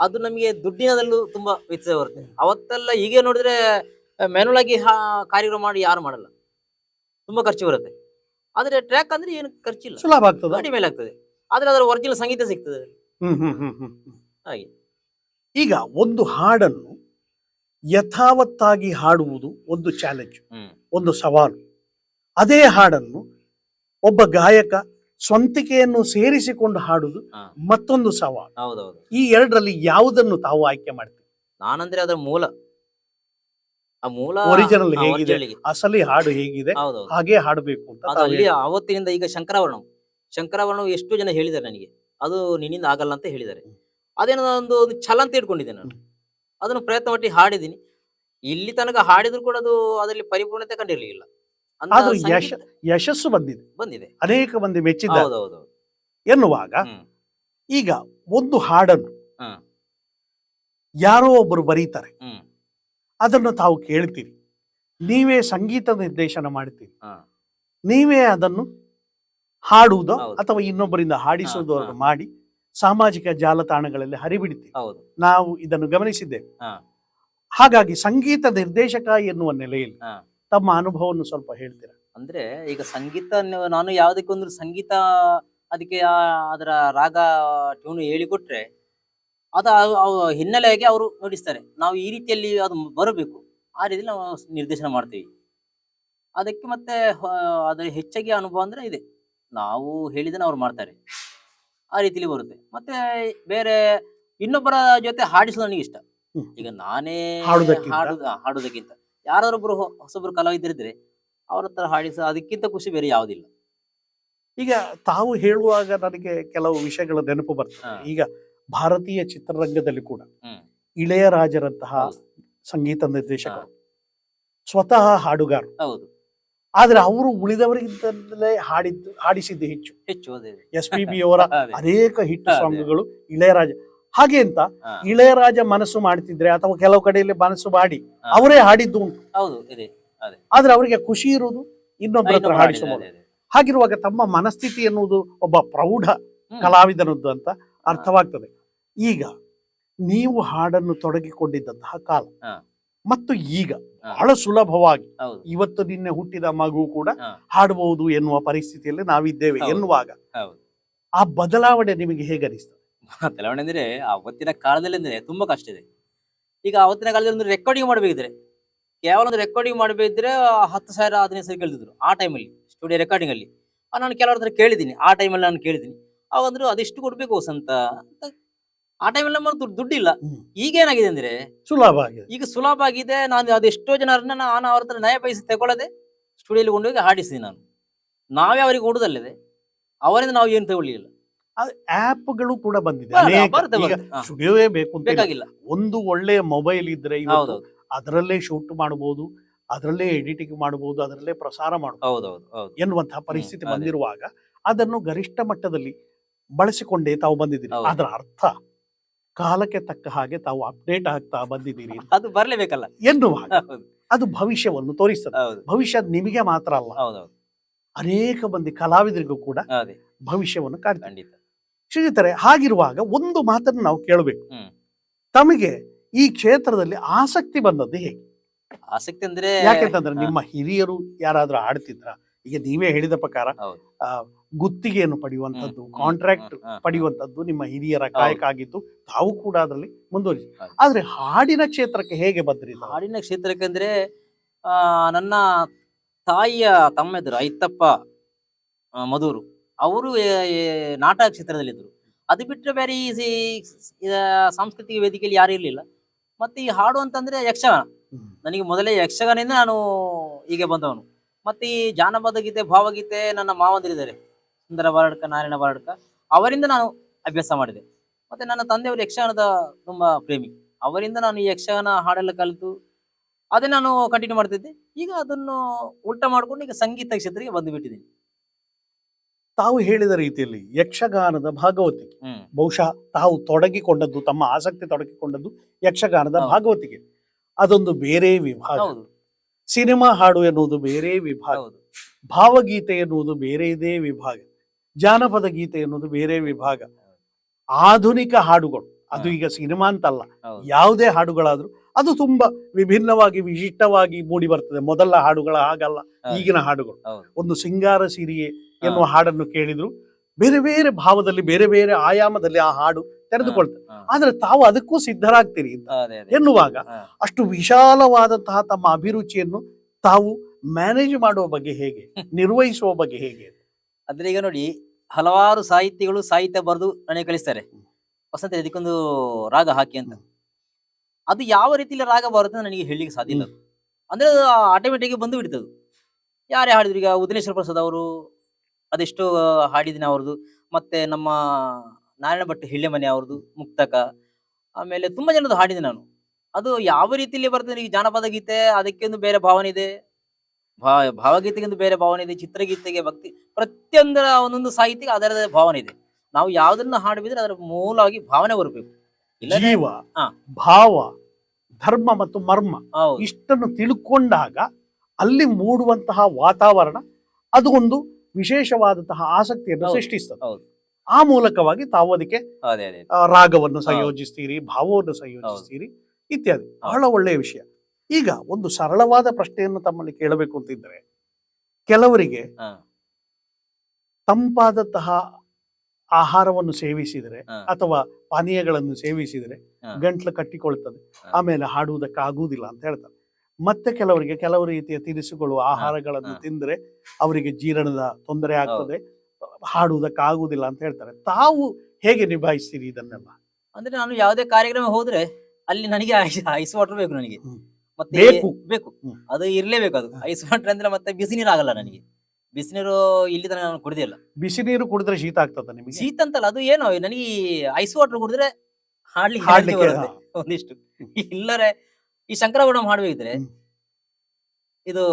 ಅದು ನಮಗೆ ದುಡ್ಡಿನದಲ್ಲೂ ತುಂಬಾ ವ್ಯತ್ಯಾಸ ಬರುತ್ತೆ. ಅವತ್ತೆಲ್ಲ ಹೀಗೆ ನೋಡಿದ್ರೆ ಮ್ಯಾನುವಲ್ ಆಗಿ ಕಾರ್ಯಕ್ರಮ ಮಾಡಿ ಯಾರು ಮಾಡಲ್ಲ. ತುಂಬಾ ಖರ್ಚು ಬರುತ್ತೆ. ಆದ್ರೆ ಟ್ರ್ಯಾಕ್ ಅಂದ್ರೆ ಏನು ಖರ್ಚಿಲ್ಲ. ಸುಲಭ ಆಗ್ತದ? ಕಡಿಮೆ ಆಗ್ತದೆ. ಆದ್ರೆ ಅದರ ಒರಿಜಿನಲ್ ಸಂಗೀತ ಸಿಗ್ತದೆ ಹ್ಮ್ ಹ್ಮ್ ಹ್ಮ್ ಹ್ಮ್ ಹ್ಮ್. ಹಾಗೆ. ಈಗ ಒಂದು ಹಾಡನ್ನು ಯಥಾವತ್ತಾಗಿ ಹಾಡುವುದು ಒಂದು ಚಾಲೆಂಜ್ ಒಂದು ಸವಾಲು. ಅದೇ ಹಾಡನ್ನು ಒಬ್ಬ ಗಾಯಕ ಸ್ವಂತಿಕೆಯನ್ನು ಸೇರಿಸಿಕೊಂಡು ಹಾಡುದು. ಮತ್ತೊಂದು ಸವಾಲು. ಹೌದೌದು. ಈ ಎರಡರಲ್ಲಿ ಯಾವುದನ್ನು ತಾವು ಆಯ್ಕೆ ಮಾಡ್ತೀವಿ ನಾನಂದ್ರೆ ಅದರ ಮೂಲ. ಆ ಮೂಲ ಒರಿಜಿನಲ್ ಹೇಗಿದೆ? ಅಸಲಿ ಹಾಡು ಹೇಗಿದೆ ಹಾಗೆ ಹಾಡಬೇಕು ಅಂತ ಅಲ್ಲಿ ಈಗ ಶಂಕರವರ್ಣ ಶಂಕರಾಭರಣ ಎಷ್ಟು ಜನ ಹೇಳಿದ್ದಾರೆ ನನಗೆ? ಅದು ನಿನ್ನಿಂದ ಆಗಲ್ಲ ಅಂತ ಹೇಳಿದ್ದಾರೆ. ಅದೇನೋ ಒಂದು ಛಲ ಅಂತ ಇಟ್ಕೊಂಡಿದ್ದೆ ನಾನು. ಅದನ್ನು ಪ್ರಯತ್ನ ಪಟ್ಟು ಹಾಡಿದ್ದೀನಿ. ಇಲ್ಲಿ ತನಕ ಹಾಡಿದ್ರು ಕೂಡ ಅದು ಅದರಲ್ಲಿ ಪರಿಪೂರ್ಣತೆ ಕಂಡಿರ್ಲಿಲ್ಲ. ಆದ್ರೂ ಯಶ- ಯಶಸ್ಸು ಬಂದಿದೆ. ಬಂದಿದೆ. ಅನೇಕ ಮಂದಿ ಮೆಚ್ಚಿದ ಎನ್ನುವಾಗ ಈಗ ಒಂದು ಹಾಡನ್ನು. ಯಾರೋ ಒಬ್ಬರು ಬರೀತಾರೆ. ಅದನ್ನು ತಾವು ಕೇಳ್ತೀರಿ. ನೀವೇ ಸಂಗೀತ ನಿರ್ದೇಶನ ಮಾಡ್ತೀರಿ. ನೀವೇ ಅದನ್ನು ಹಾಡುವುದೋ ಅಥವಾ ಇನ್ನೊಬ್ಬರಿಂದ ಹಾಡಿಸುವುದೋ. ಮಾಡಿ ಸಾಮಾಜಿಕ ಜಾಲತಾಣಗಳಲ್ಲಿ ಹರಿಬಿಡ್ತೀವಿ ನಾವು ಇದನ್ನು ಗಮನಿಸಿದ್ದೇವೆ. ಹಾಗಾಗಿ ಸಂಗೀತ ನಿರ್ದೇಶಕ ಎನ್ನುವ ನೆಲೆಯಲ್ಲಿ. ತಮ್ಮ ಅನುಭವವನ್ನು ಸ್ವಲ್ಪ ಹೇಳ್ತೀರಾ? ಅಂದ್ರೆ ಈಗ ಸಂಗೀತ ನಾನು ಯಾವುದಕ್ಕೊಂದು ಸಂಗೀತ ಅದಕ್ಕೆ ಆ- ಅದರ ರಾಗ ಟ್ಯೂನ್ ಹೇಳಿಕೊಟ್ರೆ ಅದು ಹಿನ್ನೆಲೆಯಾಗಿ ಅವರು ನೋಡಿಸ್ತಾರೆ. ನಾವು ಈ ರೀತಿಯಲ್ಲಿ ಅದು ಬರಬೇಕು. ಆ ರೀತಿಯಲ್ಲಿ ನಾವು ನಿರ್ದೇಶನ ಮಾಡ್ತೀವಿ. ಅದಕ್ಕೆ ಮತ್ತೆ ಅದರ ಹೆಚ್ಚಾಗಿ ಅನುಭವ ಅಂದ್ರೆ ಇದೆ. ನಾವು ಹೇಳಿದನ್ನ ಅವ್ರು ಮಾಡ್ತಾರೆ. ಆ ರೀತಿಲಿ ಬರುತ್ತೆ. ಮತ್ತೆ ಬೇರೆ ಇನ್ನೊಬ್ಬರ ಜೊತೆ ಹಾಡಿಸೋದು ನನಗೆ ಇಷ್ಟ ಈಗ ನಾನೇ? ಹಾಡುದ ಹೊಸೊಬ್ರು ಯಾರೊಬ್ಬರು ಹೊಸೊಬ್ರು ಕಲಾವಿದರಿದ್ರೆ ಅವ್ರ ಹತ್ರ ಹಾಡಿಸ ಅದಕ್ಕಿಂತ ಖುಷಿ ಬೇರೆ ಯಾವುದಿಲ್ಲ. ಈಗ ತಾವು ಹೇಳುವಾಗ ನನಗೆ ಕೆಲವು ವಿಷಯಗಳ ನೆನಪು ಬರ್ತದೆ. ಈಗ ಭಾರತೀಯ ಚಿತ್ರರಂಗದಲ್ಲಿ ಕೂಡ. ಇಳೆಯರಾಜರಂತಹ ಸಂಗೀತ ನಿರ್ದೇಶಕರು ಸ್ವತಃ ಹಾಡುಗಾರರು. ಹೌದು. ಆದ್ರೆ ಅವರು ಉಳಿದವರಿಗಿಂತಲೇ ಹಾಡಿದ್ದು ಹಾಡಿಸಿದ್ದು ಹೆಚ್ಚು. ಹೆಚ್ಚು. ಎಸ್. ಪಿ. ಬಿ. ಅವರ ಅನೇಕ ಹಿಟ್. ಸಾಂಗ್ಗಳು ಇಳೆಯರಾಜ ಹಾಗೆ ಅಂತ. ಇಳೆಯರಾಜ ಮನಸ್ಸು ಮಾಡ್ತಿದ್ರೆ ಅಥವಾ ಕೆಲವು ಕಡೆಯಲ್ಲಿ ಮನಸ್ಸು ಮಾಡಿ ಅವರೇ ಹಾಡಿದ್ದು ಉಂಟು. ಆದ್ರೆ ಅವರಿಗೆ ಖುಷಿ ಇರುವುದು ಇನ್ನೊಬ್ಬರ ಹಾಡಿಸಬಹುದು. ಹಾಗಿರುವಾಗ ತಮ್ಮ ಮನಸ್ಥಿತಿ ಎನ್ನುವುದು ಒಬ್ಬ ಪ್ರೌಢ ಕಲಾವಿದನದ್ದು ಅಂತ ಅರ್ಥವಾಗ್ತದೆ. ಈಗ ನೀವು ಹಾಡನ್ನು ತೊಡಗಿಕೊಂಡಿದ್ದಂತಹ ಕಾಲ. ಮತ್ತು ಈಗ ಬಹಳ ಸುಲಭವಾಗಿ ಇವತ್ತು ನಿನ್ನೆ ಹುಟ್ಟಿದ ಮಗು ಕೂಡ. ಹಾಡಬಹುದು ಎನ್ನುವ ಪರಿಸ್ಥಿತಿಯಲ್ಲಿ ನಾವಿದ್ದೇವೆ ಎನ್ನುವಾಗ ಆ ಬದಲಾವಣೆ ನಿಮಗೆ ಹೇಗೆ ಅನಿಸ್ತದೆ ಅಂದರೆ ಅವತ್ತಿನ ಕಾಲದಲ್ಲಿ ಅಂದ್ರೆ ತುಂಬಾ ಕಷ್ಟ ಇದೆ. ಈಗ ಅವತ್ತಿನ ಕಾಲದಲ್ಲಿ ಒಂದು ರೆಕಾರ್ಡಿಂಗ್ ಮಾಡಬೇಕಿದ್ರೆ ಕೇವಲ ಒಂದು ರೆಕಾರ್ಡಿಂಗ್ ಮಾಡಬೇಕಿದ್ರೆ ಹತ್ತು ಸಾವಿರ ಹದಿನೈದು ಸಾವಿರ ಕೇಳ್ತಿದ್ರು ಆ ಟೈಮಲ್ಲಿ ಸ್ಟುಡಿಯೋ ರೆಕಾರ್ಡಿಂಗ್ ಅಲ್ಲಿ. ನಾನು ಕೆಲವ್ರ ಹತ್ರ ಕೇಳಿದ್ದೀನಿ ಆ ಟೈಮಲ್ಲಿ ನಾನು ಕೇಳಿದ್ದೀನಿ. ಅವಾಗಂದ್ರು ಅದೆಷ್ಟು ಕೊಡ್ಬೇಕು ಅಂತ. ಆ ಟೈಮಲ್ಲಿ ನಮ್ಮ ದುಡ್ಡು ದುಡ್ಡಿಲ್ಲ. ಈಗ ಏನಾಗಿದೆ ಅಂದ್ರೆ ಸುಲಭ ಆಗಿದೆ. ಈಗ ಸುಲಭ ಆಗಿದೆ ನಾನು ಅದೆಷ್ಟೋ ಜನರನ್ನ ನಾನು ಅವ್ರ ಹತ್ರ ನಯ ಪೈಸೆ ತಗೊಳ್ಳದೆ ಸ್ಟುಡಿಯೋಲಿ ಕೊಂಡೋಗಿ ಹಾಡಿಸಿದೆ ನಾನು. ನಾವೇ ಅವರಿಗೆ ಕೊಡುದಲ್ಲದೆ ಅವರಿಂದ ನಾವು ಏನು ತಗೊಳ್ಳಿಲ್ಲ. ಆಪ್ಗಳು ಕೂಡ ಬಂದಿದೆ. ಈಗ. ಸ್ಟುಡಿಯೋವೇ ಬೇಕು ಅಂತ. ಒಂದು ಒಳ್ಳೆಯ ಮೊಬೈಲ್ ಇದ್ರೆ ಅದರಲ್ಲೇ ಶೂಟ್ ಮಾಡಬಹುದು ಅದರಲ್ಲೇ ಎಡಿಟಿಂಗ್ ಮಾಡಬಹುದು ಅದರಲ್ಲೇ ಪ್ರಸಾರ ಮಾಡಬಹುದು ಎನ್ನುವಂತಹ ಪರಿಸ್ಥಿತಿ ಬಂದಿರುವಾಗ ಅದನ್ನು ಗರಿಷ್ಠ ಮಟ್ಟದಲ್ಲಿ ಬಳಸಿಕೊಂಡೇ ತಾವು ಬಂದಿದ್ದೀರಿ. ಅದರ ಅರ್ಥ ಕಾಲಕ್ಕೆ ತಕ್ಕ ಹಾಗೆ ತಾವು ಅಪ್ಡೇಟ್ ಆಗ್ತಾ ಬಂದಿದ್ದೀರಿ ಅದು ಬರಲೇಬೇಕಲ್ಲ. ಎನ್ನುವಾಗ ಅದು ಭವಿಷ್ಯವನ್ನು ತೋರಿಸ್ತದೆ. ಭವಿಷ್ಯ ನಿಮಗೆ ಮಾತ್ರ ಅಲ್ಲ. ಅನೇಕ ಮಂದಿ ಕಲಾವಿದರಿಗೂ ಕೂಡ ಭವಿಷ್ಯವನ್ನು ಕಾಡ್ತದೆ ಶ್ರೀಯುತರೆ ಹಾಗಿರುವಾಗ ಒಂದು ಮಾತನ್ನು ನಾವು ಕೇಳಬೇಕು. ತಮಗೆ ಈ ಕ್ಷೇತ್ರದಲ್ಲಿ ಆಸಕ್ತಿ ಬಂದದ್ದು ಹೇಗೆ? ಆಸಕ್ತಿ ಅಂದ್ರೆ ಯಾಕೆಂತಂದ್ರೆ. ನಿಮ್ಮ ಹಿರಿಯರು ಯಾರಾದ್ರೂ ಆಡ್ತಿದ್ರ? ಈಗ ನೀವೇ ಹೇಳಿದ ಪ್ರಕಾರ ಗುತ್ತಿಗೆಯನ್ನು ಪಡೆಯುವಂತದ್ದು ಕಾಂಟ್ರಾಕ್ಟ್ ಪಡೆಯುವಂತದ್ದು ನಿಮ್ಮ ಹಿರಿಯರ ಕಾಯಕ ಆಗಿತ್ತು ತಾವು ಕೂಡ ಅದರಲ್ಲಿ ಮುಂದುವರಿಸಿ. ಆದ್ರೆ ಹಾಡಿನ ಕ್ಷೇತ್ರಕ್ಕೆ ಹೇಗೆ ಬಂದ್ರಿ ಹಾಡಿನ ಕ್ಷೇತ್ರಕ್ಕೆ ಅಂದ್ರೆ ಆ ನನ್ನ ತಾಯಿಯ ತಮ್ಮ ಇದ್ರು ಐತಪ್ಪ ಮಧುರು. ಅವರು ನಾಟಕ ಕ್ಷೇತ್ರದಲ್ಲಿದ್ದರು. ಅದು ಬಿಟ್ಟರೆ ಬೇರೆ ಈ ಸಾಂಸ್ಕೃತಿಕ ವೇದಿಕೆಯಲ್ಲಿ ಯಾರು ಇರಲಿಲ್ಲ. ಮತ್ತೆ ಈ ಹಾಡು ಅಂತಂದ್ರೆ ಯಕ್ಷಗಾನ. ನನಗೆ ಮೊದಲೇ ಯಕ್ಷಗಾನದಿಂದ ನಾನು ಹೀಗೆ ಬಂದವನು. ಮತ್ತೆ ಈ ಜಾನಪದ ಗೀತೆ ಭಾವಗೀತೆ ನನ್ನ ಮಾವಂದಿರಿದ್ದಾರೆ. ಸುಂದರ ಬಾರಡ್ಕ ನಾರಾಯಣ ಬಾರಡ್ಕ ಅವರಿಂದ ನಾನು ಅಭ್ಯಾಸ ಮಾಡಿದೆ. ಮತ್ತೆ ನನ್ನ ತಂದೆಯವರು ಯಕ್ಷಗಾನದ ತುಂಬಾ ಪ್ರೇಮಿ. ಅವರಿಂದ ನಾನು ಈ ಯಕ್ಷಗಾನ ಹಾಡೆಲ್ಲ ಕಲಿತು ಅದೇ ನಾನು ಕಂಟಿನ್ಯೂ ಮಾಡ್ತಿದ್ದೆ. ಈಗ ಅದನ್ನು ಉಲ್ಟಾ ಮಾಡ್ಕೊಂಡು ಈಗ ಸಂಗೀತ ಕ್ಷೇತ್ರಕ್ಕೆ ಬಂದು ಬಿಟ್ಟಿದ್ದೀನಿ. ತಾವು ಹೇಳಿದ ರೀತಿಯಲ್ಲಿ ಯಕ್ಷಗಾನದ ಭಾಗವತಿಕೆ. ಬಹುಶಃ ತಾವು ತೊಡಗಿಕೊಂಡದ್ದು ತಮ್ಮ ಆಸಕ್ತಿ ತೊಡಗಿಕೊಂಡದ್ದು ಯಕ್ಷಗಾನದ ಭಾಗವತಿಗೆ ಭಾಗವತಿಕೆ. ಅದೊಂದು ಬೇರೆ ವಿಭಾಗ. ಸಿನಿಮಾ ಹಾಡು ಎನ್ನುವುದು ಬೇರೆ ವಿಭಾಗ. ಭಾವಗೀತೆ ಎನ್ನುವುದು ಬೇರೆಯದೇ ವಿಭಾಗ. ಜಾನಪದ ಗೀತೆ ಎನ್ನುವುದು ಬೇರೆ ವಿಭಾಗ. ಆಧುನಿಕ ಹಾಡುಗಳು. ಅದು ಈಗ ಸಿನಿಮಾ ಅಂತಲ್ಲ. ಅಲ್ಲ ಯಾವುದೇ ಹಾಡುಗಳಾದ್ರೂ ಅದು ತುಂಬಾ ವಿಭಿನ್ನವಾಗಿ ವಿಶಿಷ್ಟವಾಗಿ ಮೂಡಿ ಬರ್ತದೆ ಮೊದಲ ಹಾಡುಗಳ ಹಾಗಲ್ಲ ಈಗಿನ ಹಾಡುಗಳು. ಒಂದು ಸಿಂಗಾರ ಸಿರಿಯೆ ಎನ್ನುವ ಹಾಡನ್ನು ಕೇಳಿದ್ರು. ಬೇರೆ ಬೇರೆ ಭಾವದಲ್ಲಿ ಬೇರೆ ಬೇರೆ ಆಯಾಮದಲ್ಲಿ ಆ ಹಾಡು ತೆರೆದುಕೊಳ್ತದೆ ಹಾ, ಆದ್ರೆ ತಾವು ಅದಕ್ಕೂ ಸಿದ್ಧರಾಗ್ತೀರಿ ಎನ್ನುವಾಗ ಅಷ್ಟು ವಿಶಾಲವಾದಂತಹ ತಮ್ಮ ಅಭಿರುಚಿಯನ್ನು ತಾವು ಮ್ಯಾನೇಜ್ ಮಾಡುವ ಬಗ್ಗೆ ಹೇಗೆ ನಿರ್ವಹಿಸುವ ಬಗ್ಗೆ ಹೇಗೆ? ಅಂದ್ರೆ ಈಗ ನೋಡಿ ಹಲವಾರು ಸಾಹಿತ್ಯಗಳು ಸಾಹಿತ್ಯ ಬರೆದು ನನಗೆ ಕಳಿಸ್ತಾರೆ. ವಸಂತ ಇದಕ್ಕೊಂದು ರಾಗ ಹಾಕಿ ಅಂತ. ಅದು ಯಾವ ರೀತಿಯಲ್ಲಿ ರಾಗ ಬರುತ್ತೆ ನನಗೆ ಹೇಳಲಿಕ್ಕೆ ಸಾಧ್ಯ ಇಲ್ಲ. ಅದು. ಅಂದ್ರೆ ಆಟೋಮೆಟಿಕ್ ಬಂದು ಬಿಡ್ತದೆ. ಯಾರೇ ಹಾಡಿದ್ರು ಈಗ ಉದನೇಶ್ವರ ಪ್ರಸಾದ್ ಅವರು ಅದೆಷ್ಟು ಹಾಡಿದಿನ ಅವ್ರದ್ದು ಮತ್ತೆ ನಮ್ಮ ನಾರಾಯಣ ಭಟ್ ಹಿಳ್ಳೆಮನೆ ಅವ್ರದ್ದು ಮುಕ್ತಕ. ಆಮೇಲೆ ತುಂಬಾ ಜನದ್ದು ಹಾಡಿದೆ ನಾನು. ಅದು ಯಾವ ರೀತಿಯಲ್ಲಿ ಬರ್ತದೆ ಈ ಜಾನಪದ ಗೀತೆ ಅದಕ್ಕೆ ಒಂದು ಬೇರೆ ಭಾವನೆ ಇದೆ. ಭಾ ಭಾವಗೀತೆಗೆ ಒಂದು ಬೇರೆ ಭಾವನೆ ಇದೆ ಚಿತ್ರಗೀತೆಗೆ ಭಕ್ತಿ ಪ್ರತಿಯೊಂದರ ಒಂದೊಂದು ಸಾಹಿತ್ಯಕ್ಕೆ ಅದರದೇ ಭಾವನೆ ಇದೆ. ನಾವು ಯಾವ್ದನ್ನ ಹಾಡಬಿದ್ರೆ ಅದರ ಮೂಲವಾಗಿ ಭಾವನೆ ಬರಬೇಕು. ಜೀವ. ಭಾವ ಧರ್ಮ ಮತ್ತು ಮರ್ಮ ಇಷ್ಟನ್ನು ತಿಳ್ಕೊಂಡಾಗ ಅಲ್ಲಿ ಮೂಡುವಂತಹ ವಾತಾವರಣ ಅದು ಒಂದು ವಿಶೇಷವಾದಂತಹ ಆಸಕ್ತಿಯನ್ನು. ಸೃಷ್ಟಿಸ್ತದೆ. ಆ ಮೂಲಕವಾಗಿ ತಾವು ಅದಕ್ಕೆ ರಾಗವನ್ನು ಸಂಯೋಜಿಸ್ತೀರಿ ಭಾವವನ್ನು ಸಂಯೋಜಿಸ್ತೀರಿ ಇತ್ಯಾದಿ. ಬಹಳ ಒಳ್ಳೆಯ ವಿಷಯ. ಈಗ ಒಂದು ಸರಳವಾದ ಪ್ರಶ್ನೆಯನ್ನು ತಮ್ಮಲ್ಲಿ ಕೇಳಬೇಕು ಅಂತಿದ್ರೆ ಕೆಲವರಿಗೆ ತಂಪಾದಂತಹ ಆಹಾರವನ್ನು ಸೇವಿಸಿದರೆ ಅಥವಾ ಪಾನೀಯಗಳನ್ನು ಸೇವಿಸಿದರೆ. ಗಂಟ್ಲು ಕಟ್ಟಿಕೊಳ್ತದೆ. ಆಮೇಲೆ ಹಾಡುವುದಕ್ಕೆ ಆಗುವುದಿಲ್ಲ ಅಂತ ಹೇಳ್ತಾರೆ. ಮತ್ತೆ ಕೆಲವರಿಗೆ ಕೆಲವು ರೀತಿಯ ತಿನಿಸುಗಳು ಆಹಾರಗಳನ್ನು ತಿಂದ್ರೆ ಅವರಿಗೆ ಜೀರ್ಣದ ತೊಂದರೆ ಆಗ್ತದೆ. ಹಾಡುವುದಕ್ಕಾಗುವುದಿಲ್ಲ ಅಂತ ಹೇಳ್ತಾರೆ. ತಾವು ಹೇಗೆ ನಿಭಾಯಿಸ್ತೀರಿ ಇದನ್ನೆಲ್ಲ? ಅಂದ್ರೆ ನಾನು ಯಾವುದೇ ಕಾರ್ಯಕ್ರಮ ಹೋದ್ರೆ ಅಲ್ಲಿ ನನಗೆ ಐಸ್ ವಾಟರ್ ಬೇಕು ನನಗೆ. ಮತ್ತೆ ಬೇಕು. ಬೇಕು. ಅದು ಇರ್ಲೇಬೇಕು ಅದು. ಐಸ್ ವಾಟರ್ ಅಂದ್ರೆ ಮತ್ತೆ ಬಿಸಿ ನೀರು ಆಗಲ್ಲ ನನಗೆ. ಬಿಸಿ ನೀರು ಇಲ್ಲಿ ತನಕ ನಾನು ಕುಡಿದಿಲ್ಲ ಬಿಸಿ ನೀರು ಕುಡಿದ್ರೆ ಶೀತ ಆಗ್ತದ ನಿಮಗೆ? ಶೀತ ಅಂತಲ್ಲ ಅದು ಏನೋ ನನಗೆ ಐಸ್ ವಾಟರ್ ಕುಡಿದ್ರೆ ಹಾಡ್ಲಿಕ್ಕೆ ಹಾಡ್ಲಿಕ್ಕೆ ಒಂದಿಷ್ಟು. ಇಲ್ಲರೆ ಈ ಶಂಕರಗೌಡ ಮಾಡ್ಬೇಕಿದ್ರೆ. ಇದು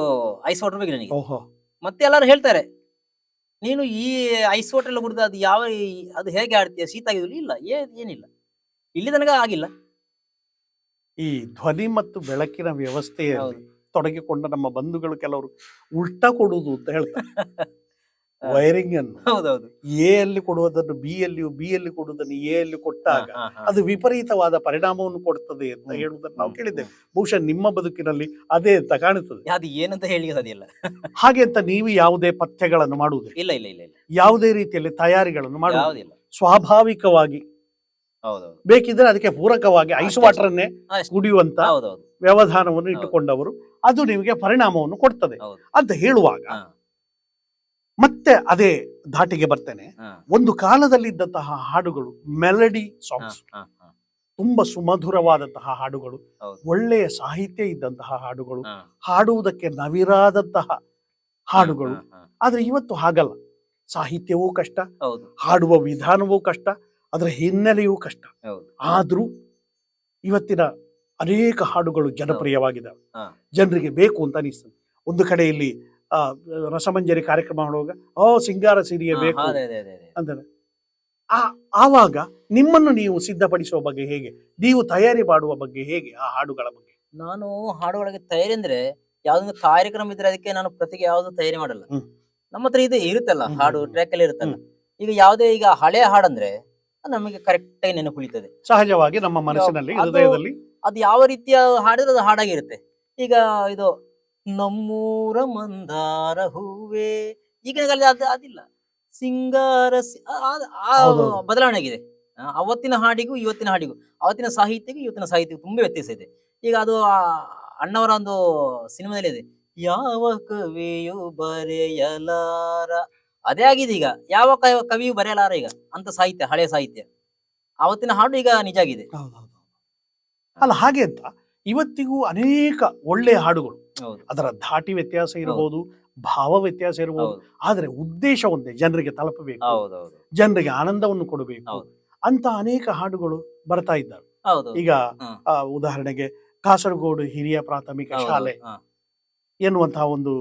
ಐಸ್ ವಾಟರ್ ಬೇಕು ನನಗೆ. ಓಹೋ. ಮತ್ತೆ ಎಲ್ಲರೂ ಹೇಳ್ತಾರೆ ನೀನು ಈ ಐಸ್ ವಾಟರ್ ಎಲ್ಲ ಕುಡಿದ ಅದು ಯಾವ ಅದು ಹೇಗೆ ಆಡ್ತೀಯ ಶೀತ ಆಗಿದ್ರು ಇಲ್ಲ ಏ- ಏನಿಲ್ಲ. ಇಲ್ಲಿ ತನಕ ಆಗಿಲ್ಲ. ಈ ಧ್ವನಿ ಮತ್ತು ಬೆಳಕಿನ ವ್ಯವಸ್ಥೆಯಲ್ಲಿ. ತೊಡಗಿಕೊಂಡ ನಮ್ಮ ಬಂಧುಗಳು ಕೆಲವರು ಉಲ್ಟಾ ಕೊಡುವುದು ಅಂತ ಹೇಳ್ತಾರೆ. ವೈರಿಂಗ್ ಅನ್ನು ಹೌದೌದು. ಎ ಅಲ್ಲಿ ಕೊಡುವುದನ್ನು ಬಿ ಎಲ್ಲಿ ಬಿ ಅಲ್ಲಿ ಕೊಡುವುದನ್ನು ಎ ಅಲ್ಲಿ ಕೊಟ್ಟಾಗ. ಅದು ವಿಪರೀತವಾದ ಪರಿಣಾಮವನ್ನು ಕೊಡ್ತದೆ ಅಂತ. ಹೇಳುವುದನ್ನು ನಾವು ಕೇಳಿದ್ದೇವೆ. ಬಹುಶಃ ನಿಮ್ಮ ಬದುಕಿನಲ್ಲಿ ಅದೇ ಅಂತ ಕಾಣುತ್ತದೆ ಅದು ಏನಂತ ಹೇಳಿ ಅದಿಲ್ಲ ಹಾಗೆ ಅಂತ ನೀವು ಯಾವುದೇ ಪಥ್ಯಗಳನ್ನು ಮಾಡುವುದಿಲ್ಲ. ಇಲ್ಲ ಇಲ್ಲ ಇಲ್ಲ ಇಲ್ಲ. ಯಾವುದೇ ರೀತಿಯಲ್ಲಿ ತಯಾರಿಗಳನ್ನು ಮಾಡುವುದಿಲ್ಲ. ಸ್ವಾಭಾವಿಕವಾಗಿ ಹೌದೌದು. ಬೇಕಿದ್ರೆ ಅದಕ್ಕೆ ಪೂರಕವಾಗಿ ಐಸ್. ವಾಟರ್ ಅನ್ನೇ. ಕುಡಿಯುವಂತ ವ್ಯವಧಾನವನ್ನು. ಇಟ್ಟುಕೊಂಡವರು. ಅದು ನಿಮಗೆ ಪರಿಣಾಮವನ್ನು ಕೊಡ್ತದೆ. ಅಂತ ಹೇಳುವಾಗ ಮತ್ತೆ ಅದೇ ಧಾಟಿಗೆ ಬರ್ತೇನೆ. ಒಂದು ಕಾಲದಲ್ಲಿ ಇದ್ದಂತಹ ಹಾಡುಗಳು ಮೆಲಡಿ ಸಾಂಗ್ಸ್. ತುಂಬಾ ಸುಮಧುರವಾದಂತಹ ಹಾಡುಗಳು ಒಳ್ಳೆಯ ಸಾಹಿತ್ಯ ಇದ್ದಂತಹ ಹಾಡುಗಳು ಹಾಡುವುದಕ್ಕೆ ನವಿರಾದಂತಹ ಹಾಡುಗಳು. ಆದ್ರೆ ಇವತ್ತು ಹಾಗಲ್ಲ. ಸಾಹಿತ್ಯವೂ ಕಷ್ಟ ಹಾಡುವ ವಿಧಾನವೂ ಕಷ್ಟ ಅದರ ಹಿನ್ನೆಲೆಯೂ ಕಷ್ಟ. ಆದ್ರೂ ಇವತ್ತಿನ ಅನೇಕ ಹಾಡುಗಳು ಜನಪ್ರಿಯವಾಗಿದ್ದಾವೆ. ಜನರಿಗೆ ಬೇಕು ಅಂತ ಅನಿಸ್ತದೆ. ಒಂದು ಕಡೆಯಲ್ಲಿ ರಸಮಂಜರಿ ಕಾರ್ಯಕ್ರಮ ಮಾಡುವಾಗ ಓ ಸಿಂಗಾರ ಸಿರಿಯ ಹಾ, ಬೇಕು ಅದೇ ಅದೇ ಅದೇ ಅದೇ. ಅಂತಾರೆ. ಆ ಆವಾಗ ನಿಮ್ಮನ್ನು ನೀವು ಸಿದ್ಧಪಡಿಸುವ ಬಗ್ಗೆ ಹೇಗೆ? ನೀವು ತಯಾರಿ ಮಾಡುವ ಬಗ್ಗೆ ಹೇಗೆ? ಆ ಹಾಡುಗಳ ಬಗ್ಗೆ. ನಾನು ಹಾಡುಗಳಿಗೆ ತಯಾರಿ ಅಂದ್ರೆ ಯಾವ್ದೊಂದು ಕಾರ್ಯಕ್ರಮ ಇದ್ರೆ ಅದಕ್ಕೆ ನಾನು ಪ್ರತಿಗೆ ಯಾವ್ದು ತಯಾರಿ ಮಾಡಲ್ಲ. ನಮ್ಮ ಹತ್ರ ಇದು ಇರುತ್ತಲ್ಲ ಹಾಡು ಟ್ರ್ಯಾಕ್ ಅಲ್ಲಿ ಇರುತ್ತಲ್ಲ. ಈಗ ಯಾವ್ದೇ ಈಗ ಹಳೆ ಹಾಡಂದ್ರೆ ಅಂದ್ರೆ ನಮಗೆ ಕರೆಕ್ಟ್ ಆಗಿ ನೆನಪು ಉಳಿತದೆ ಸಹಜವಾಗಿ ನಮ್ಮ ಮನಸ್ಸಿನಲ್ಲಿ ಅದು ಯಾವ ರೀತಿಯ ಹಾಡಿದ್ರೆ ಅದು ಹಾಡಾಗಿರುತ್ತೆ. ಈಗ ಇದು ನಮ್ಮೂರ ಮಂದಾರ ಹೂವೇ. ಈಗಿನ ಕಾಲದಲ್ಲಿ ಅದು ಅದಿಲ್ಲ. ಸಿಂಗಾರ ಸಿ- ಆ- ಆ- ಆ ಹೌದೌದು. ಬದಲಾವಣೆ ಆಗಿದೆ ಆ, ಅವತ್ತಿನ ಹಾಡಿಗೂ ಇವತ್ತಿನ ಹಾಡಿಗೂ ಅವತ್ತಿನ ಸಾಹಿತ್ಯಕ್ಕೂ ಇವತ್ತಿನ ಸಾಹಿತ್ಯಕ್ಕೂ ತುಂಬಾ ವ್ಯತ್ಯಾಸ ಇದೆ. ಈಗ ಅದು ಆ ಅಣ್ಣವರ ಒಂದು ಸಿನಿಮಾದಲ್ಲಿ ಇದೆ. ಯಾವ ಕವಿಯು ಬರೆಯಲಾರ? ಅದೇ ಆಗಿದೆ ಈಗ. ಯಾವ ಕ- ಕವಿಯು ಬರೆಯಲಾರ ಈಗ? ಅಂತ ಸಾಹಿತ್ಯ ಹಳೆ ಸಾಹಿತ್ಯ. ಅವತ್ತಿನ ಹಾಡು ಈಗ ನಿಜ ಆಗಿದೆ. ಅಲ್ಲ ಹಾಗೆ ಅಂತ ಇವತ್ತಿಗೂ ಅನೇಕ ಒಳ್ಳೆಯ ಹಾಡುಗಳು. ಅದರ ಧಾಟಿ ವ್ಯತ್ಯಾಸ ಇರಬಹುದು ಭಾವ ವ್ಯತ್ಯಾಸ ಇರಬಹುದು ಆದರೆ ಉದ್ದೇಶ ಒಂದೇ ಜನರಿಗೆ ತಲುಪಬೇಕು. ಜನರಿಗೆ ಆನಂದವನ್ನು ಕೊಡಬೇಕು. ಅಂತ ಅನೇಕ ಹಾಡುಗಳು ಬರ್ತಾ ಇದ್ದಾವೆ. ಈಗ ಉದಾಹರಣೆಗೆ ಕಾಸರಗೋಡು ಹಿರಿಯ ಪ್ರಾಥಮಿಕ ಶಾಲೆ ಎನ್ನುವಂತಹ ಒಂದು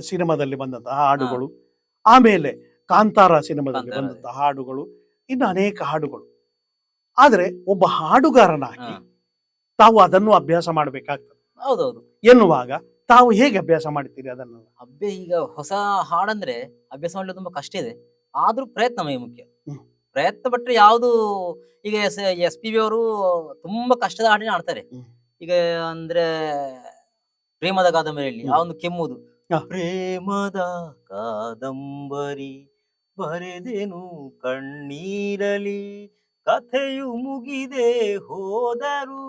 ಸಿನಿಮಾದಲ್ಲಿ ಬಂದಂತಹ ಹಾಡುಗಳು ಆಮೇಲೆ ಕಾಂತಾರ ಸಿನಿಮಾದಲ್ಲಿ ಬಂದಂತಹ ಹಾಡುಗಳು ಇನ್ನು ಅನೇಕ ಹಾಡುಗಳು. ಆದ್ರೆ ಒಬ್ಬ ಹಾಡುಗಾರನಾಗಿ. ತಾವು ಅದನ್ನು ಅಭ್ಯಾಸ ಮಾಡಬೇಕಾಗ್ತದೆ. ಎನ್ನುವಾಗ ತಾವು ಹೇಗೆ ಅಭ್ಯಾಸ ಮಾಡ್ತೀರಿ ಅದನ್ನ ಅಭ್ಯ ಈಗ ಹೊಸ ಹಾಡಂದ್ರೆ ಅಭ್ಯಾಸ ಮಾಡಲು ತುಂಬಾ ಕಷ್ಟ ಇದೆ. ಆದ್ರೂ ಪ್ರಯತ್ನ ನಮಗೆ ಮುಖ್ಯ. ಪ್ರಯತ್ನ ಬಿಟ್ರೆ ಯಾವುದು ಈಗ ಎಸ್ ಎಸ್ ಪಿ ಬಿ ಅವರು ತುಂಬಾ ಕಷ್ಟದ ಹಾಡಿನ ಆಡ್ತಾರೆ ಈಗ ಅಂದ್ರೆ ಪ್ರೇಮದ ಕಾದಂಬರಿಯಲ್ಲಿ ಆ ಒಂದು ಕೆಮ್ಮುದು. ಪ್ರೇಮದ ಕಾದಂಬರಿ ಬರೆದೇನು ಕಣ್ಣೀರಲಿ ಕಥೆಯು ಮುಗಿದೆ ಹೋದರು.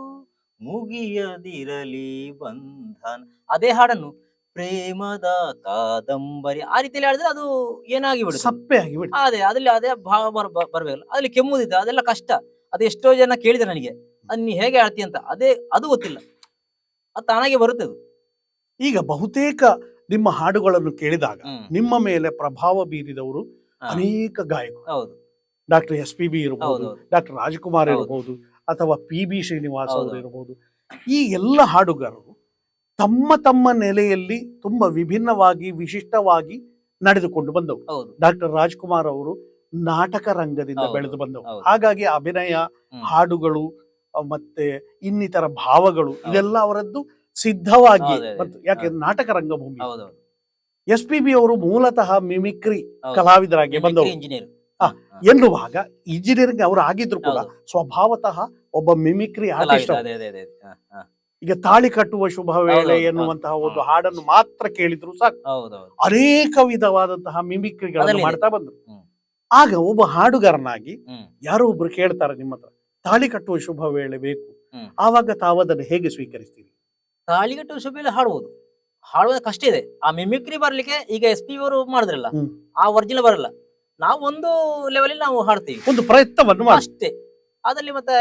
ಮುಗಿಯದಿರಲಿ ಬಂಧನ. ಅದೇ ಹಾಡನ್ನು ಪ್ರೇಮದ ಕಾದಂಬರಿ. ಆ ರೀತಿಯಲ್ಲಿ ಹಾಡಿದ್ರೆ ಅದು ಏನಾಗಿ ಬಿಡುತ್ತೆ ಸಪ್ಪೆ ಆಗಿ ಬಿಡುತ್ತೆ ಅದೇ ಅದ್ರಲ್ಲಿ ಅದೇ ಭಾವ ಬರ್ ಬರ್ಬೇಕಲ್ಲ. ಅದ್ರಲ್ಲಿ ಕೆಮ್ಮುದಿದೆ ಅದೆಲ್ಲ ಕಷ್ಟ. ಅದು ಎಷ್ಟೋ ಜನ ಕೇಳಿದೆ ನನಗೆ. ಅದ್ ನೀ ಹೇಗೆ ಹೇಳ್ತಿ ಅಂತ. ಅದೇ ಅದು ಗೊತ್ತಿಲ್ಲ. ಅದು ತಾನಾಗೆ ಬರುತ್ತೆ ಅದು. ಈಗ ಬಹುತೇಕ ನಿಮ್ಮ ಹಾಡುಗಳನ್ನು ಕೇಳಿದಾಗ ನಿಮ್ಮ ಮೇಲೆ ಪ್ರಭಾವ ಬೀರಿದವರು ಅನೇಕ ಗಾಯಕರು. ಹೌದು. ಡಾಕ್ಟರ್ ಎಸ್ ಪಿ ಬಿ ಇರಬಹುದು ಹೌದು ಹೌದು ಡಾಕ್ಟರ್ ರಾಜ್ಕುಮಾರ್ ಹೌದು. ಇರಬಹುದು ಅಥವಾ ಪಿ ಬಿ ಶ್ರೀನಿವಾಸ್ ಅವರು ಇರಬಹುದು ಈ ಎಲ್ಲ ಹಾಡುಗಾರರು ತಮ್ಮ ತಮ್ಮ ನೆಲೆಯಲ್ಲಿ ತುಂಬಾ ವಿಭಿನ್ನವಾಗಿ ವಿಶಿಷ್ಟವಾಗಿ ನಡೆದುಕೊಂಡು ಬಂದವು ಡಾಕ್ಟರ್ ರಾಜ್ಕುಮಾರ್ ಅವರು ನಾಟಕ ರಂಗದಿಂದ ಬೆಳೆದು ಬಂದವು ಹಾಗಾಗಿ ಅಭಿನಯ ಹಾಡುಗಳು ಮತ್ತೆ ಇನ್ನಿತರ ಭಾವಗಳು ಇದೆಲ್ಲ ಅವರದ್ದು ಸಿದ್ಧವಾಗಿ ಯಾಕೆ ನಾಟಕ ರಂಗಭೂಮಿ. ಎಸ್ ಪಿ ಬಿ ಅವರು ಮೂಲತಃ ಮಿಮಿಕ್ರಿ ಕಲಾವಿದರಾಗಿ ಬಂದವರು. ಎನ್ನುವಾಗ ಇಂಜಿನಿಯರಿಂಗ್ ಅವರು ಆಗಿದ್ರು ಕೂಡ ಸ್ವಭಾವತಃ ಒಬ್ಬ ಮಿಮಿಕ್ರಿ ಆರ್ಟಿಸ್ಟ್. ಈಗ ತಾಳಿ ಕಟ್ಟುವ ಶುಭ ವೇಳೆ ಎನ್ನುವಂತಹ ಒಂದು ಹಾಡನ್ನು ಮಾತ್ರ ಕೇಳಿದ್ರು ಸಾಕು. ಅನೇಕ ವಿಧವಾದಂತಹ ಮಿಮಿಕ್ರಿಗಳನ್ನು. ಮಾಡ್ತಾ ಬಂದ್ರು. ಆಗ ಒಬ್ಬ ಹಾಡುಗಾರನಾಗಿ ಯಾರೋ ಒಬ್ರು ಕೇಳ್ತಾರೆ ನಿಮ್ಮ ಹತ್ರ ತಾಳಿ ಕಟ್ಟುವ ಶುಭ ವೇಳೆ ಬೇಕು. ಆವಾಗ ತಾವು ಅದನ್ನು ಹೇಗೆ ಸ್ವೀಕರಿಸ್ತೀರಿ? ತಾಳಿ ಕಟ್ಟುವ ಶುಭ ವೇಳೆ ಹಾಡುವುದು. ಹಾಡುವ ಕಷ್ಟ ಇದೆ. ಆ ಮಿಮಿಕ್ರಿ ಬರ್ಲಿಕ್ಕೆ ಈಗ ಎಸ್ ಪಿ ಅವರು ಮಾಡಿದ್ರಲ್ಲ ಆ ಒರಿಜಿನಲ್ ಬರಲ್ಲ. ನಾವು ಒಂದು ಲೆವೆಲ್ ನಾವು ಹಾಡ್ತೀವಿ. ಒಂದು ಪ್ರಯತ್ನವನ್ನು ಮಾಡಿ. ಅಷ್ಟೇ. ಅದ್ರಲ್ಲಿ ಮತ್ತೆ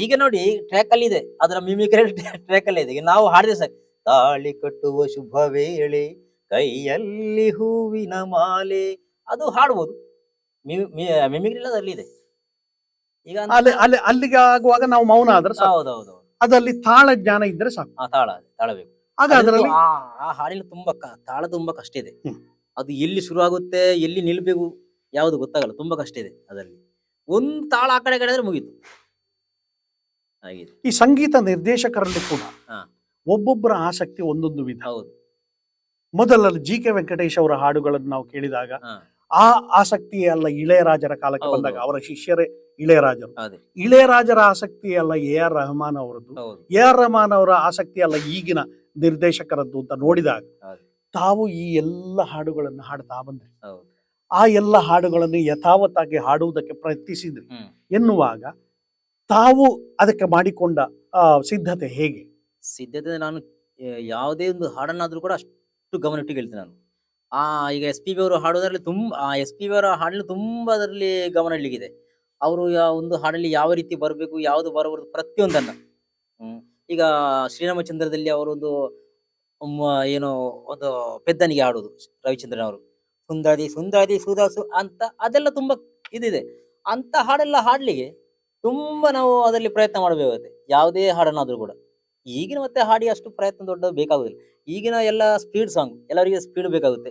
ಈಗ ನೋಡಿ ಟ್ರ್ಯಾಕ್ ಅಲ್ಲಿ ಇದೆ. ಅದರ ಮಿಮಿಕ್ರಿ ಟ್ರ್ಯಾಕ್ ಅಲ್ಲಿ ಇದೆ. ಈಗ ನಾವು ಹಾಡಿದೆ ಸರ್ ತಾಳಿ ಕಟ್ಟುವ ಶುಭ ವೇಳೆ ಕೈಯಲ್ಲಿ ಹೂವಿನ ಮಾಲೆ. ಅದು ಹಾಡ್ಬೋದು. ಮಿಮಿಕ್ರಿ ಎಲ್ಲ ಇದೆ. ಈಗ ಅಲ್ಲಿ ಅಲ್ಲಿ ಅಲ್ಲಿಗೆ ಆಗುವಾಗ ನಾವು ಮೌನ ಆದ್ರೆ ಹೌದೌದು ಅದಲ್ಲಿ ತಾಳ ಜ್ಞಾನ ಇದ್ರೆ ಸಾಕು. ತಾಳ ತಾಳಬೇಕು. ಆಗ ಅದರಲ್ಲಿ ಆ ಆ ಹಾಡಿನ ತುಂಬಾ ತಾಳ ತುಂಬಾ ಕಷ್ಟ ಇದೆ. ಅದು ಎಲ್ಲಿ ಶುರು ಆಗುತ್ತೆ ಎಲ್ಲಿ ನಿಲ್ಬೇಕು ಯಾವುದು ಗೊತ್ತಾಗಲ್ಲ ತುಂಬಾ ಕಷ್ಟ ಇದೆ ಅದರಲ್ಲಿ. ಒಂದು ತಾಳ ಆ ಕಡೆ ಕಡೆ ಆದ್ರೆ ಮುಗೀತು. ಈ ಸಂಗೀತ ನಿರ್ದೇಶಕರಲ್ಲಿ ಕೂಡ ಹಾ. ಒಬ್ಬೊಬ್ಬರ ಆಸಕ್ತಿ ಒಂದೊಂದು ವಿಧ. ಹೌದು. ಮೊದಲಲ್ಲಿ ಜಿ ಕೆ ವೆಂಕಟೇಶ್ ಅವರ ಹಾಡುಗಳನ್ನು ನಾವು ಕೇಳಿದಾಗ ಹಾ. ಆ ಆಸಕ್ತಿ ಅಲ್ಲ ಇಳೆಯರಾಜರ ಕಾಲಕ್ಕೆ ಹೌದು. ಬಂದಾಗ ಅವರ ಶಿಷ್ಯರೇ ಇಳೆಯರಾಜರು. ಅದೇ. ಇಳೆಯರಾಜರ ಆಸಕ್ತಿ ಅಲ್ಲ ಎ ಆರ್ ರಹಮಾನ್ ಅವರದ್ದು. ಹೌದು. ಎ ಆರ್ ರಹಮಾನ್ ಅವರ ಆಸಕ್ತಿ ಅಲ್ಲ ಈಗಿನ ನಿರ್ದೇಶಕರದ್ದು ಅಂತ ನೋಡಿದಾಗ ಹೌದು. ತಾವು ಈ ಎಲ್ಲ ಹಾಡುಗಳನ್ನು ಹಾಡ್ತಾ ಬಂದ್ರಿ. ಹೌದು. ಆ ಎಲ್ಲ ಹಾಡುಗಳನ್ನು ಯಥಾವತ್ತಾಗಿ ಹಾಡುವುದಕ್ಕೆ ಪ್ರಯತ್ನಿಸಿದ್ರಿ. ಎನ್ನುವಾಗ ತಾವು ಅದಕ್ಕೆ ಮಾಡಿಕೊಂಡ ಸಿದ್ಧತೆ ಹೇಗೆ? ಸಿದ್ಧತೆ ನಾನು ಯಾವುದೇ ಒಂದು ಹಾಡನ್ನಾದ್ರೂ ಕೂಡ ಅಷ್ಟು ಗಮನ ಇಟ್ಟು ಕೇಳ್ತೀನಿ ನಾನು. ಆ ಈಗ ಎಸ್ ಪಿ ಬಿ ಅವರು ಹಾಡೋದ್ರಲ್ಲಿ ತುಂಬ ಆ ಎಸ್ ಪಿ ಬಿ ಅವರ ಹಾಡಲ್ಲಿ ತುಂಬಾ ಅದರಲ್ಲಿ ಗಮನ ಇಡ್ಲಿಕ್ಕಿದೆ ಅವರು ಒಂದು ಹಾಡಲ್ಲಿ ಯಾವ ರೀತಿ ಬರಬೇಕು ಯಾವುದು ಬರಬಾರ್ದು ಪ್ರತಿಯೊಂದನ್ನ. ಹ್ಮ್. ಈಗ ಶ್ರೀರಾಮಚಂದ್ರದಲ್ಲಿ ಅವರೊಂದು ಏನು ಒಂದು ಪೆದ್ದನಿಗೆ ಹಾಡೋದು ರವಿಚಂದ್ರನ್ ಅವರು. ಸುಂದರಿ ಸುಂದರಿ ಸುಧಾಸು ಅಂತ ಅದೆಲ್ಲ ತುಂಬಾ ಇದಿದೆ. ಅಂತ ಹಾಡೆಲ್ಲ ಹಾಡ್ಲಿಕ್ಕೆ ತುಂಬಾ ನಾವು ಅದರಲ್ಲಿ ಪ್ರಯತ್ನ ಮಾಡಬೇಕಾಗುತ್ತೆ ಯಾವುದೇ ಹಾಡನ್ನಾದ್ರೂ ಕೂಡ. ಈಗಿನ ಮತ್ತೆ ಹಾಡಿ ಅಷ್ಟು ಪ್ರಯತ್ನ ದೊಡ್ಡ ಬೇಕಾಗುದಿಲ್ಲ. ಈಗಿನ ಎಲ್ಲ ಸ್ಪೀಡ್ ಸಾಂಗ್ ಎಲ್ಲರಿಗೆ ಸ್ಪೀಡ್ ಬೇಕಾಗುತ್ತೆ.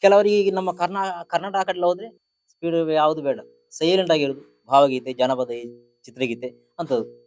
ಕೆಲವರಿಗೆ ಈಗ ನಮ್ಮ ಕರ್ನಾ, ಕರ್ನಾಟಕ ಹೋದ್ರೆ ಸ್ಪೀಡ್ ಯಾವುದು ಬೇಡ. ಸೈಲೆಂಟ್ ಆಗಿರೋದು ಭಾವಗೀತೆ, ಜನಪದ, ಚಿತ್ರಗೀತೆ ಅಂತದ್ದು